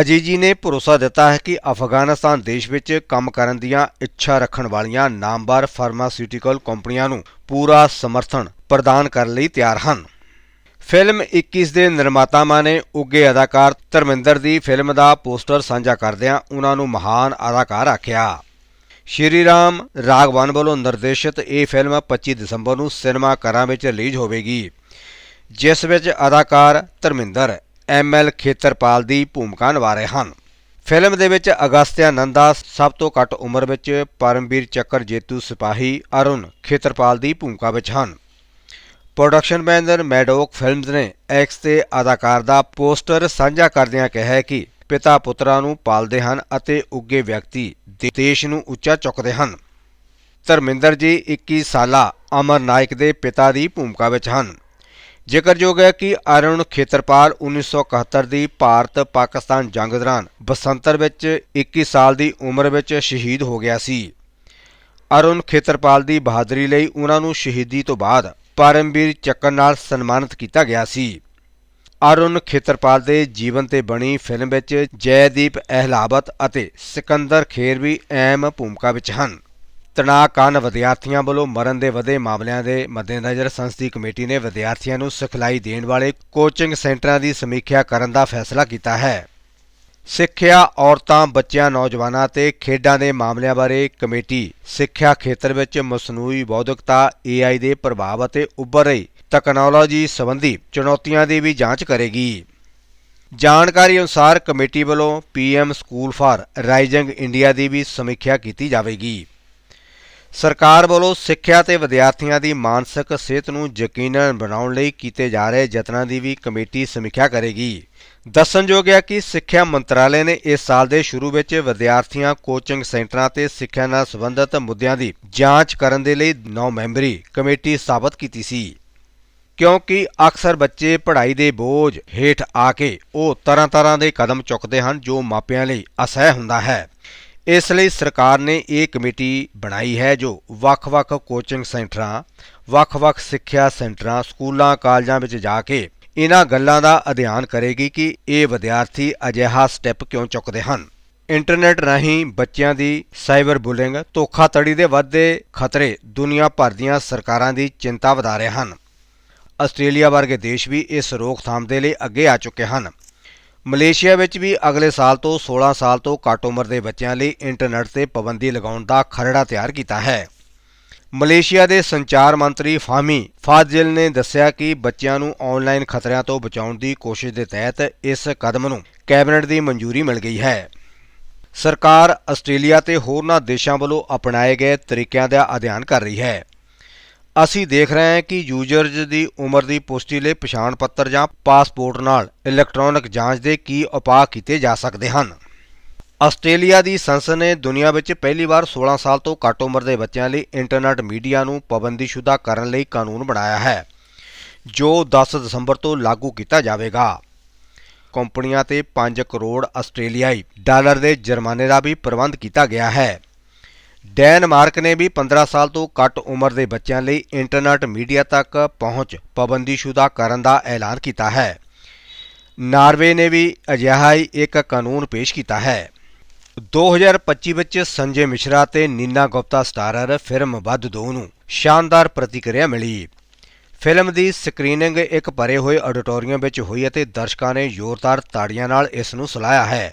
ਅਜੀਜੀ ਨੇ ਭਰੋਸਾ ਦਿੱਤਾ ਹੈ ਕਿ ਅਫਗਾਨਿਸਤਾਨ ਦੇਸ਼ ਵਿੱਚ ਕੰਮ ਕਰਨ ਦੀਆਂ ਇੱਛਾ ਰੱਖਣ ਵਾਲੀਆਂ ਨਾਮਵਰ ਫਾਰਮਾਸਿਊਟੀਕਲ ਕੰਪਨੀਆਂ ਨੂੰ ਪੂਰਾ ਸਮਰਥਨ ਪ੍ਰਦਾਨ ਕਰਨ ਲਈ ਤਿਆਰ ਹਨ। ਫਿਲਮ 21 ਦੇ ਨਿਰਮਾਤਾਵਾਂ ਨੇ ਉੱਗੇ ਅਦਾਕਾਰ ਧਰਮਿੰਦਰ ਦੀ ਫਿਲਮ ਦਾ ਪੋਸਟਰ ਸਾਂਝਾ ਕਰਦਿਆਂ ਉਹਨਾਂ ਨੂੰ ਮਹਾਨ ਅਦਾਕਾਰ ਆਖਿਆ। ਸ਼੍ਰੀ ਰਾਮ ਰਾਗਵਨ ਵੱਲੋਂ ਨਿਰਦੇਸ਼ਿਤ ਇਹ ਫਿਲਮ 25 ਦਸੰਬਰ ਨੂੰ ਸਿਨੇਮਾ ਘਰਾਂ ਵਿੱਚ ਰਿਲੀਜ਼ ਹੋਵੇਗੀ, ਜਿਸ ਵਿੱਚ ਅਦਾਕਾਰ ਧਰਮਿੰਦਰ ਐਮ.ਐਲ. ਖੇਤਰਪਾਲ ਦੀ ਭੂਮਿਕਾ ਨਿਭਾ ਰਹੇ ਹਨ। ਫਿਲਮ ਦੇ ਵਿੱਚ ਅਗਸਤਿਆ ਨੰਦਾ ਸਭ ਤੋਂ ਘੱਟ ਉਮਰ ਵਿੱਚ ਪਰਮਵੀਰ ਚੱਕਰ ਜੇਤੂ ਸਿਪਾਹੀ ਅਰੁਣ ਖੇਤਰਪਾਲ ਦੀ ਭੂਮਿਕਾ ਵਿੱਚ ਹਨ। ਪ੍ਰੋਡਕਸ਼ਨ ਮੈਨੇਜਰ ਮੈਡੋਕ ਫਿਲਮਜ਼ ਨੇ ਐਕਸ ਤੇ ਅਦਾਕਾਰ ਦਾ ਪੋਸਟਰ ਸਾਂਝਾ ਕਰਦਿਆਂ ਕਿਹਾ ਕਿ ਪਿਤਾ ਪੁੱਤਰਾਂ ਨੂੰ ਪਾਲਦੇ ਹਨ ਅਤੇ ਉੱਗੇ ਵਿਅਕਤੀ ਦੇਸ਼ ਨੂੰ ਉੱਚਾ ਚੁੱਕਦੇ ਹਨ। ਧਰਮਿੰਦਰ ਜੀ 21 ਸਾਲਾ ਅਮਰ ਨਾਇਕ ਦੇ ਪਿਤਾ ਦੀ ਭੂਮਿਕਾ ਵਿੱਚ ਹਨ। ਜ਼ਿਕਰਯੋਗ ਹੈ ਕਿ ਅਰੁਣ ਖੇਤਰਪਾਲ 1971 ਦੀ ਭਾਰਤ ਪਾਕਿਸਤਾਨ ਜੰਗ ਦੌਰਾਨ ਬਸੰਤਰ ਵਿੱਚ 21 ਸਾਲ ਦੀ ਉਮਰ ਵਿੱਚ ਸ਼ਹੀਦ ਹੋ ਗਿਆ ਸੀ। ਅਰੁਣ ਖੇਤਰਪਾਲ ਦੀ ਬਹਾਦਰੀ ਲਈ ਉਹਨਾਂ ਨੂੰ ਸ਼ਹੀਦੀ ਤੋਂ ਬਾਅਦ ਪਰਮਵੀਰ ਚੱਕਰ ਨਾਲ ਸਨਮਾਨਿਤ ਕੀਤਾ ਗਿਆ ਸੀ। ਅਰੁਣ ਖੇਤਰਪਾਲ ਦੇ ਜੀਵਨ ਤੇ ਬਣੀ ਫਿਲਮ ਵਿੱਚ ਜੈਦੀਪ ਅਹਿਲਾਵਤ ਅਤੇ ਸਿਕੰਦਰ ਖੇਰ ਵੀ ਅਹਿਮ ਭੂਮਿਕਾ ਵਿੱਚ ਹਨ। ਤਣਾਅ ਕਾਰਨ ਵਿਦਿਆਰਥੀਆਂ ਵੱਲੋਂ ਮਰਨ ਦੇ ਵਧੇ ਮਾਮਲਿਆਂ ਦੇ ਮੱਦੇਨਜ਼ਰ ਸੰਸਦੀ ਕਮੇਟੀ ਨੇ ਵਿਦਿਆਰਥੀਆਂ ਨੂੰ ਸਿਖਲਾਈ ਦੇਣ ਵਾਲੇ ਕੋਚਿੰਗ ਸੈਂਟਰਾਂ ਦੀ ਸਮੀਖਿਆ ਕਰਨ ਦਾ ਫੈਸਲਾ ਕੀਤਾ ਹੈ। ਸਿੱਖਿਆ ਔਰਤਾਂ, ਬੱਚਿਆਂ, ਨੌਜਵਾਨਾਂ ਤੇ ਖੇਡਾਂ ਦੇ ਮਾਮਲਿਆਂ ਬਾਰੇ ਕਮੇਟੀ ਸਿੱਖਿਆ ਖੇਤਰ ਵਿੱਚ ਮਸਨੂਈ ਬੌਧਿਕਤਾ AI ਦੇ ਪ੍ਰਭਾਵ ਅਤੇ ਉੱਭਰ ਰਹੀ ਤਕਨਾਲੋਜੀ ਸੰਬੰਧੀ ਚੁਣੌਤੀਆਂ ਦੀ ਵੀ ਜਾਂਚ ਕਰੇਗੀ। ਜਾਣਕਾਰੀ ਅਨੁਸਾਰ ਕਮੇਟੀ ਵੱਲੋਂ PM school for rising India ਦੀ ਵੀ ਸਮੀਖਿਆ ਕੀਤੀ ਜਾਵੇਗੀ। ਸਰਕਾਰ ਵੱਲੋਂ ਸਿੱਖਿਆ ਤੇ ਵਿਦਿਆਰਥੀਆਂ ਦੀ ਮਾਨਸਿਕ ਸਿਹਤ ਨੂੰ ਯਕੀਨਨ ਬਣਾਉਣ ਲਈ ਕੀਤੇ ਜਾ ਰਹੇ ਯਤਨਾਂ ਦੀ ਵੀ ਕਮੇਟੀ ਸਮੀਖਿਆ ਕਰੇਗੀ। ਦੱਸਣਯੋਗ ਹੈ ਕਿ ਸਿੱਖਿਆ ਮੰਤਰਾਲੇ ਨੇ ਇਸ ਸਾਲ ਦੇ ਸ਼ੁਰੂ ਵਿੱਚ ਵਿਦਿਆਰਥੀਆਂ ਕੋਚਿੰਗ ਸੈਂਟਰਾਂ ਤੇ ਸਿੱਖਿਆ ਨਾਲ ਸੰਬੰਧਿਤ ਮੁੱਦਿਆਂ ਦੀ ਜਾਂਚ ਕਰਨ ਦੇ ਲਈ 9 ਮੈਂਬਰੀ ਕਮੇਟੀ ਸਥਾਪਿਤ ਕੀਤੀ ਸੀ। ਕਿਉਂਕਿ ਅਕਸਰ ਬੱਚੇ ਪੜ੍ਹਾਈ ਦੇ ਬੋਝ ਹੇਠ ਆ ਕੇ ਉਹ ਤਰ੍ਹਾਂ-ਤਰ੍ਹਾਂ ਦੇ ਕਦਮ ਚੁੱਕਦੇ ਹਨ ਜੋ ਮਾਪਿਆਂ ਲਈ ਅਸਹਿ ਹੁੰਦਾ ਹੈ। ਇਸ ਲਈ ਸਰਕਾਰ ਨੇ ਇਹ ਕਮੇਟੀ ਬਣਾਈ ਹੈ ਜੋ ਵੱਖ-ਵੱਖ ਕੋਚਿੰਗ ਸੈਂਟਰਾਂ ਵੱਖ-ਵੱਖ ਸਿੱਖਿਆ ਸੈਂਟਰਾਂ, ਸਕੂਲਾਂ, ਕਾਲਜਾਂ ਵਿੱਚ ਜਾ ਕੇ ਇਹਨਾਂ ਗੱਲਾਂ ਦਾ ਅਧਿਐਨ ਕਰੇਗੀ ਕਿ ਇਹ ਵਿਦਿਆਰਥੀ ਅਜਿਹਾ ਸਟੈਪ ਕਿਉਂ ਚੁੱਕਦੇ ਹਨ। ਇੰਟਰਨੈਟ ਰਾਹੀਂ ਬੱਚਿਆਂ ਦੀ ਸਾਈਬਰ ਬੁਲਿੰਗ, ਧੋਖਾਧੜੀ ਦੇ ਵੱਧਦੇ ਖਤਰੇ ਦੁਨੀਆ ਭਰ ਦੀਆਂ ਸਰਕਾਰਾਂ ਦੀ ਚਿੰਤਾ ਵਧਾ ਰਹੇ ਹਨ। ਆਸਟ੍ਰੇਲੀਆ ਵਰਗੇ ਦੇਸ਼ ਵੀ ਇਸ ਰੋਕਥਾਮ ਦੇ ਲਈ ਅੱਗੇ ਆ ਚੁੱਕੇ ਹਨ। ਮਲੇਸ਼ੀਆ ਵਿੱਚ ਵੀ ਅਗਲੇ ਸਾਲ ਤੋਂ 16 ਸਾਲ ਤੋਂ ਘੱਟ ਉਮਰ ਦੇ ਬੱਚਿਆਂ ਲਈ ਇੰਟਰਨੈਟ ਤੇ ਪਾਬੰਦੀ ਲਗਾਉਣ ਦਾ ਖਰੜਾ ਤਿਆਰ ਕੀਤਾ ਹੈ। ਮਲੇਸ਼ੀਆ ਦੇ ਸੰਚਾਰ ਮੰਤਰੀ ਫਾਮੀ ਫਾਜ਼ਿਲ ਨੇ ਦੱਸਿਆ ਕਿ ਬੱਚਿਆਂ ਨੂੰ ਆਨਲਾਈਨ ਖਤਰਿਆਂ ਤੋਂ ਬਚਾਉਣ ਦੀ ਕੋਸ਼ਿਸ਼ ਦੇ ਤਹਿਤ ਇਸ ਕਦਮ ਨੂੰ ਕੈਬਨਿਟ ਦੀ ਮਨਜ਼ੂਰੀ ਮਿਲ ਗਈ ਹੈ। ਸਰਕਾਰ ਆਸਟ੍ਰੇਲੀਆ ਤੇ ਹੋਰਨਾਂ ਦੇਸ਼ਾਂ ਵੱਲੋਂ ਅਪਣਾਏ ਗਏ ਤਰੀਕਿਆਂ ਦਾ ਅਧਿਐਨ ਕਰ ਰਹੀ ਹੈ। ਅਸੀਂ ਦੇਖ ਰਹੇ ਹਾਂ ਕਿ ਯੂਜ਼ਰਜ਼ ਦੀ ਉਮਰ ਦੀ ਪੁਸ਼ਟੀ ਲਈ ਪਛਾਣ ਪੱਤਰ ਜਾਂ ਪਾਸਪੋਰਟ ਨਾਲ ਇਲੈਕਟ੍ਰੋਨਿਕ ਜਾਂਚ ਦੇ ਕੀ ਉਪਾਅ ਕੀਤੇ ਜਾ ਸਕਦੇ ਹਨ। ਆਸਟ੍ਰੇਲੀਆ ਦੀ ਸੰਸਦ ਨੇ ਦੁਨੀਆ ਵਿੱਚ ਪਹਿਲੀ ਵਾਰ 16 ਸਾਲ ਤੋਂ ਘੱਟ ਉਮਰ ਦੇ ਬੱਚਿਆਂ ਲਈ ਇੰਟਰਨੈਟ ਮੀਡੀਆ ਨੂੰ ਪਾਬੰਦੀਸ਼ੁਦਾ ਕਰਨ ਲਈ ਕਾਨੂੰਨ ਬਣਾਇਆ ਹੈ, ਜੋ 10 ਦਸੰਬਰ ਤੋਂ ਲਾਗੂ ਕੀਤਾ ਜਾਵੇਗਾ। ਕੰਪਨੀਆਂ ਤੇ 5 ਕਰੋੜ ਆਸਟ੍ਰੇਲੀਆਈ ਡਾਲਰ ਦੇ ਜੁਰਮਾਨੇ ਦਾ ਵੀ ਪ੍ਰਬੰਧ ਕੀਤਾ ਗਿਆ ਹੈ। ਡੈਨਮਾਰਕ ਨੇ ਵੀ 15 ਸਾਲ ਤੋਂ ਘੱਟ ਉਮਰ ਦੇ ਬੱਚਿਆਂ ਲਈ ਇੰਟਰਨੈਟ ਮੀਡੀਆ ਤੱਕ ਪਹੁੰਚ ਪਾਬੰਦੀਸ਼ੁਦਾ ਕਰਨ ਦਾ ਐਲਾਨ ਕੀਤਾ ਹੈ। ਨਾਰਵੇ ਨੇ ਵੀ ਅਜਿਹਾ ਹੀ ਇੱਕ ਕਾਨੂੰਨ ਪੇਸ਼ ਕੀਤਾ ਹੈ। 2025 ਵਿੱਚ ਸੰਜੇ ਮਿਸ਼ਰਾ ਤੇ ਨੀਨਾ ਗੁਪਤਾ ਸਟਾਰਰ ਫਿਲਮ ਵੱਧ ਦੋ ਨੂੰ ਸ਼ਾਨਦਾਰ ਪ੍ਰਤੀਕਿਰਿਆ ਮਿਲੀ। ਫਿਲਮ ਦੀ ਸਕਰੀਨਿੰਗ ਇੱਕ ਭਰੇ ਹੋਏ ਆਡੀਟੋਰੀਅਮ ਵਿੱਚ ਹੋਈ ਅਤੇ ਦਰਸ਼ਕਾਂ ਨੇ ਜ਼ੋਰਦਾਰ ਤਾੜੀਆਂ ਨਾਲ ਇਸ ਨੂੰ ਸਲਾਹਿਆ ਹੈ।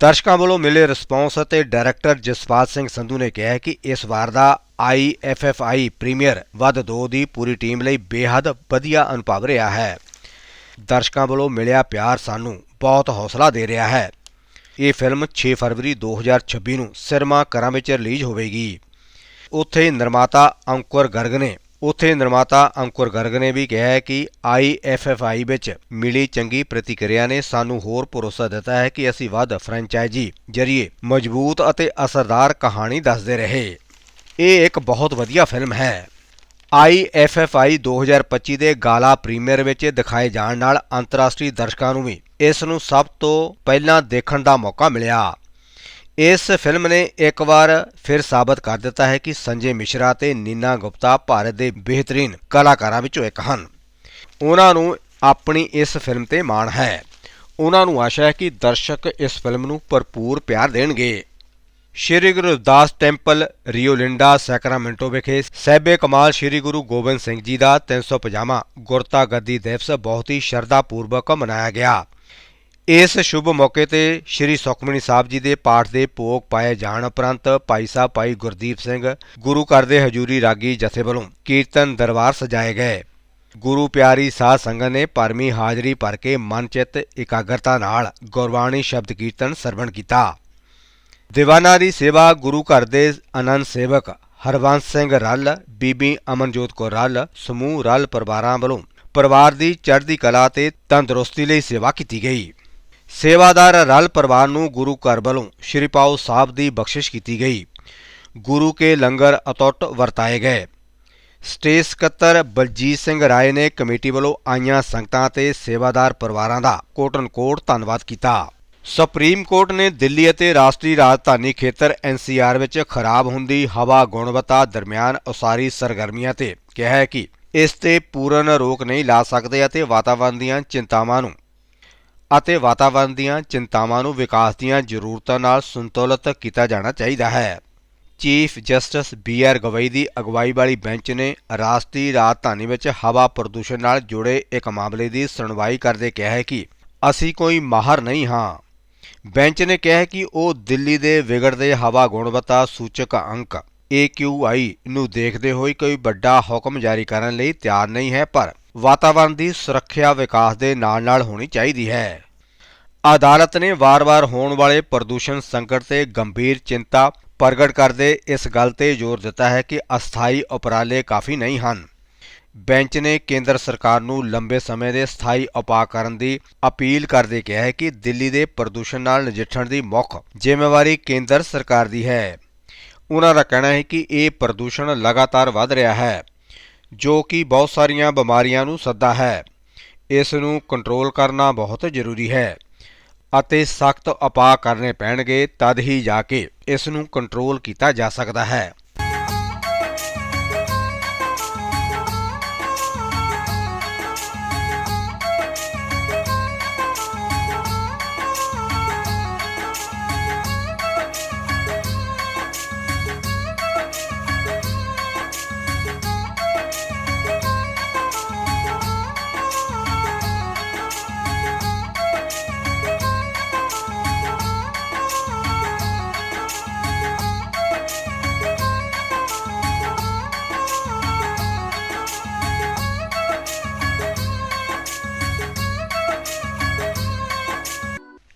ਦਰਸ਼ਕਾਂ ਵੱਲੋਂ ਮਿਲੇ ਰਿਸਪੌਂਸ ਅਤੇ ਡਾਇਰੈਕਟਰ ਜਸਪਾਲ ਸਿੰਘ ਸੰਧੂ ਨੇ ਕਿਹਾ ਕਿ ਇਸ ਵਾਰ ਦਾ IFFI ਪ੍ਰੀਮੀਅਰ ਵੱਧ 2 ਦੀ ਪੂਰੀ ਟੀਮ ਲਈ ਬੇਹੱਦ ਵਧੀਆ ਅਨੁਭਵ ਰਿਹਾ ਹੈ। ਦਰਸ਼ਕਾਂ ਵੱਲੋਂ ਮਿਲਿਆ ਪਿਆਰ ਸਾਨੂੰ ਬਹੁਤ ਹੌਸਲਾ ਦੇ ਰਿਹਾ ਹੈ। ਇਹ ਫਿਲਮ 6 ਫਰਵਰੀ 2026 ਨੂੰ ਸਿਨੇਮਾ ਘਰਾਂ ਵਿੱਚ ਰਿਲੀਜ਼ ਹੋਵੇਗੀ। ਉੱਥੇ ਨਿਰਮਾਤਾ ਅੰਕੁਰ ਗਰਗ ਨੇ ਉੱਥੇ ਨਿਰਮਾਤਾ ਅੰਕੁਰ ਗਰਗ ਨੇ ਵੀ ਕਿਹਾ ਹੈ ਕਿ IFFI ਵਿੱਚ ਮਿਲੀ ਚੰਗੀ ਪ੍ਰਤੀਕਿਰਿਆ ਨੇ ਸਾਨੂੰ ਹੋਰ ਭਰੋਸਾ ਦਿੱਤਾ ਹੈ ਕਿ ਅਸੀਂ ਵੱਧ ਫਰੈਂਚਾਈਜ਼ੀ ਜਰੀਏ ਮਜ਼ਬੂਤ ਅਤੇ ਅਸਰਦਾਰ ਕਹਾਣੀ ਦੱਸਦੇ ਰਹੇ। ਇਹ ਇੱਕ ਬਹੁਤ ਵਧੀਆ ਫਿਲਮ ਹੈ। IFFI 2025 ਦੇ ਗਾਲਾ ਪ੍ਰੀਮੀਅਰ ਵਿੱਚ ਦਿਖਾਏ ਜਾਣ ਨਾਲ ਅੰਤਰਰਾਸ਼ਟਰੀ ਦਰਸ਼ਕਾਂ ਨੂੰ ਵੀ ਇਸ ਨੂੰ ਸਭ ਤੋਂ ਪਹਿਲਾਂ ਦੇਖਣ ਦਾ ਮੌਕਾ ਮਿਲਿਆ। ਇਸ ਫਿਲਮ ਨੇ ਇੱਕ ਵਾਰ ਫਿਰ ਸਾਬਤ ਕਰ ਦਿੱਤਾ ਹੈ ਕਿ ਸੰਜੇ ਮਿਸ਼ਰਾ ਤੇ ਨੀਨਾ ਗੁਪਤਾ ਭਾਰਤ ਦੇ ਬਿਹਤਰੀਨ ਕਲਾਕਾਰਾਂ ਵਿੱਚੋਂ ਇੱਕ ਹਨ। ਉਹਨਾਂ ਨੂੰ ਆਪਣੀ ਇਸ ਫਿਲਮ ਤੇ ਮਾਣ ਹੈ। ਉਹਨਾਂ ਨੂੰ ਆਸ਼ਾ ਹੈ ਕਿ ਦਰਸ਼ਕ ਇਸ ਫਿਲਮ ਨੂੰ ਭਰਪੂਰ ਪਿਆਰ ਦੇਣਗੇ। Shri Guru Ravidas temple Rio Linda Sacramento ਵਿਖੇ ਸਹਿਬੇ ਕਮਾਲ ਸ਼੍ਰੀ ਗੁਰੂ ਗੋਬਿੰਦ ਸਿੰਘ ਜੀ ਦਾ 350ਵਾਂ ਗੁਰਤਾ ਗੱਦੀ ਦਿਵਸ ਬਹੁਤ ਹੀ ਸ਼ਰਧਾ ਪੂਰਵਕ ਮਨਾਇਆ ਗਿਆ। ਇਸ ਸ਼ੁਭ ਮੌਕੇ ਤੇ ਸ਼੍ਰੀ ਸੁਖਮਨੀ ਸਾਹਿਬ ਜੀ ਦੇ ਪਾਠ ਦੇ ਭੋਗ ਪਾਏ ਜਾਣ ਉਪਰੰਤ ਭਾਈ ਸਾਹਿਬ ਭਾਈ ਗੁਰਦੀਪ ਸਿੰਘ, ਗੁਰੂ ਘਰ ਦੇ ਹਜੂਰੀ ਰਾਗੀ ਜਥੇ ਵੱਲੋਂ ਕੀਰਤਨ ਦਰਬਾਰ ਸਜਾਏ ਗਏ। ਗੁਰੂ ਪਿਆਰੀ ਸਾਧ ਸੰਗਤ ਨੇ ਪਰਮੀ ਹਾਜ਼ਰੀ ਭਰ ਕੇ ਮਨ ਚਿੱਤ ਇਕਾਗਰਤਾ ਨਾਲ ਗੁਰਬਾਣੀ ਸ਼ਬਦ ਕੀਰਤਨ ਸਰਵਣ ਕੀਤਾ। ਦੀਵਾਨਾ ਦੀ ਸੇਵਾ ਗੁਰੂ ਘਰ ਦੇ ਆਨੰਦ ਸੇਵਕ ਹਰਵੰਸ ਸਿੰਘ ਰੱਲ, ਬੀਬੀ ਅਮਨਜੋਤ ਕੌਰ ਰੱਲ, ਸਮੂਹ ਰੱਲ ਪਰਿਵਾਰਾਂ ਵੱਲੋਂ ਪਰਿਵਾਰ ਦੀ ਚੜ੍ਹਦੀ ਕਲਾ ਤੇ ਤੰਦਰੁਸਤੀ ਲਈ ਸੇਵਾ ਕੀਤੀ ਗਈ। ਸੇਵਾਦਾਰ ਰਲ ਪਰਿਵਾਰ ਨੂੰ ਗੁਰੂ ਘਰ ਵੱਲੋਂ ਸ਼੍ਰੀ ਪਾਉ ਸਾਹਿਬ ਦੀ ਬਖਸ਼ਿਸ਼ ਕੀਤੀ ਗਈ। ਗੁਰੂ ਕੇ ਲੰਗਰ ਅਤੁੱਟ ਵਰਤਾਏ ਗਏ। ਸਟੇਜ ਸਕੱਤਰ ਬਲਜੀਤ ਸਿੰਘ ਰਾਏ ਨੇ ਕਮੇਟੀ ਵੱਲੋਂ ਆਈਆਂ ਸੰਗਤਾਂ ਤੇ ਸੇਵਾਦਾਰ ਪਰਿਵਾਰਾਂ ਦਾ ਕੋਟਨ ਕੋਟ ਧੰਨਵਾਦ ਕੀਤਾ। ਸੁਪਰੀਮ ਕੋਰਟ ਨੇ ਦਿੱਲੀ ਅਤੇ ਰਾਸ਼ਟਰੀ ਰਾਜਧਾਨੀ ਖੇਤਰ ਐਨਸੀਆਰ ਵਿੱਚ ਖਰਾਬ ਹੁੰਦੀ ਹਵਾ ਗੁਣਵੱਤਾ ਦਰਮਿਆਨ ਉਸਾਰੀ ਸਰਗਰਮੀਆਂ ਤੇ ਕਿਹਾ ਹੈ ਕਿ ਇਸ ਤੇ ਪੂਰਨ ਰੋਕ ਨਹੀਂ ਲਾ ਸਕਦੇ ਅਤੇ ਵਾਤਾਵਰਣ ਦੀਆਂ ਚਿੰਤਾਵਾਂ ਨੂੰ ਅਤੇ ਵਾਤਾਵਰਣ ਦੀਆਂ ਚਿੰਤਾਵਾਂ ਨੂੰ ਵਿਕਾਸ ਦੀਆਂ ਜ਼ਰੂਰਤਾਂ ਨਾਲ ਸੰਤੁਲਿਤ ਕੀਤਾ ਜਾਣਾ ਚਾਹੀਦਾ ਹੈ। Chief justice B R Gavai ਦੀ ਅਗਵਾਈ ਵਾਲੀ ਬੈਂਚ ਨੇ ਰਾਸ਼ਟਰੀ ਰਾਜਧਾਨੀ ਵਿੱਚ ਹਵਾ ਪ੍ਰਦੂਸ਼ਣ ਨਾਲ ਜੁੜੇ ਇੱਕ ਮਾਮਲੇ ਦੀ ਸੁਣਵਾਈ ਕਰਦੇ ਕਿਹਾ ਹੈ ਕਿ ਅਸੀਂ ਕੋਈ ਮਾਹਰ ਨਹੀਂ ਹਾਂ। ਬੈਂਚ ਨੇ ਕਿਹਾ ਹੈ ਕਿ ਉਹ ਦਿੱਲੀ ਦੇ ਵਿਗੜਦੇ ਹਵਾ ਗੁਣਵੱਤਾ ਸੂਚਕ ਅੰਕ AQI ਨੂੰ ਦੇਖਦੇ ਹੋਏ ਕੋਈ ਵੱਡਾ ਹੁਕਮ ਜਾਰੀ ਕਰਨ ਲਈ ਤਿਆਰ ਨਹੀਂ ਹੈ, ਪਰ ਵਾਤਾਵਰਣ ਦੀ ਸੁਰੱਖਿਆ ਵਿਕਾਸ ਦੇ ਨਾਲ-ਨਾਲ ਹੋਣੀ ਚਾਹੀਦੀ ਹੈ। ਅਦਾਲਤ ਨੇ ਵਾਰ-ਵਾਰ ਹੋਣ ਵਾਲੇ ਪ੍ਰਦੂਸ਼ਣ ਸੰਕਟ ਤੇ ਗੰਭੀਰ ਚਿੰਤਾ ਪ੍ਰਗਟ ਕਰਦੇ ਇਸ ਗੱਲ ਤੇ ਜ਼ੋਰ ਦਿੱਤਾ ਹੈ ਕਿ ਅਸਥਾਈ ਉਪਰਾਲੇ ਕਾਫੀ ਨਹੀਂ ਹਨ। ਬੈਂਚ ਨੇ ਕੇਂਦਰ ਸਰਕਾਰ ਨੂੰ ਲੰਬੇ ਸਮੇਂ ਦੇ ਸਥਾਈ ਉਪਾਅ ਕਰਨ ਦੀ ਅਪੀਲ ਕਰਦੇ ਕਿਹਾ ਹੈ ਕਿ ਦਿੱਲੀ ਦੇ ਪ੍ਰਦੂਸ਼ਣ ਨਾਲ ਨਜਿੱਠਣ ਦੀ ਮੁੱਖ ਜ਼ਿੰਮੇਵਾਰੀ ਕੇਂਦਰ ਸਰਕਾਰ ਦੀ ਹੈ। ਉਹਨਾਂ ਦਾ ਕਹਿਣਾ ਹੈ ਕਿ ਇਹ ਪ੍ਰਦੂਸ਼ਣ ਲਗਾਤਾਰ ਵੱਧ ਰਿਹਾ ਹੈ। ਜੋ ਕਿ ਬਹੁਤ ਸਾਰੀਆਂ ਬਿਮਾਰੀਆਂ ਨੂੰ ਸੱਦਾ ਹੈ। ਇਸ ਨੂੰ ਕੰਟਰੋਲ ਕਰਨਾ ਬਹੁਤ ਜ਼ਰੂਰੀ ਹੈ ਅਤੇ ਸਖਤ ਉਪਾਅ ਕਰਨੇ ਪੈਣਗੇ, ਤਦ ਹੀ ਜਾ ਕੇ ਇਸ ਨੂੰ ਕੰਟਰੋਲ ਕੀਤਾ ਜਾ ਸਕਦਾ ਹੈ।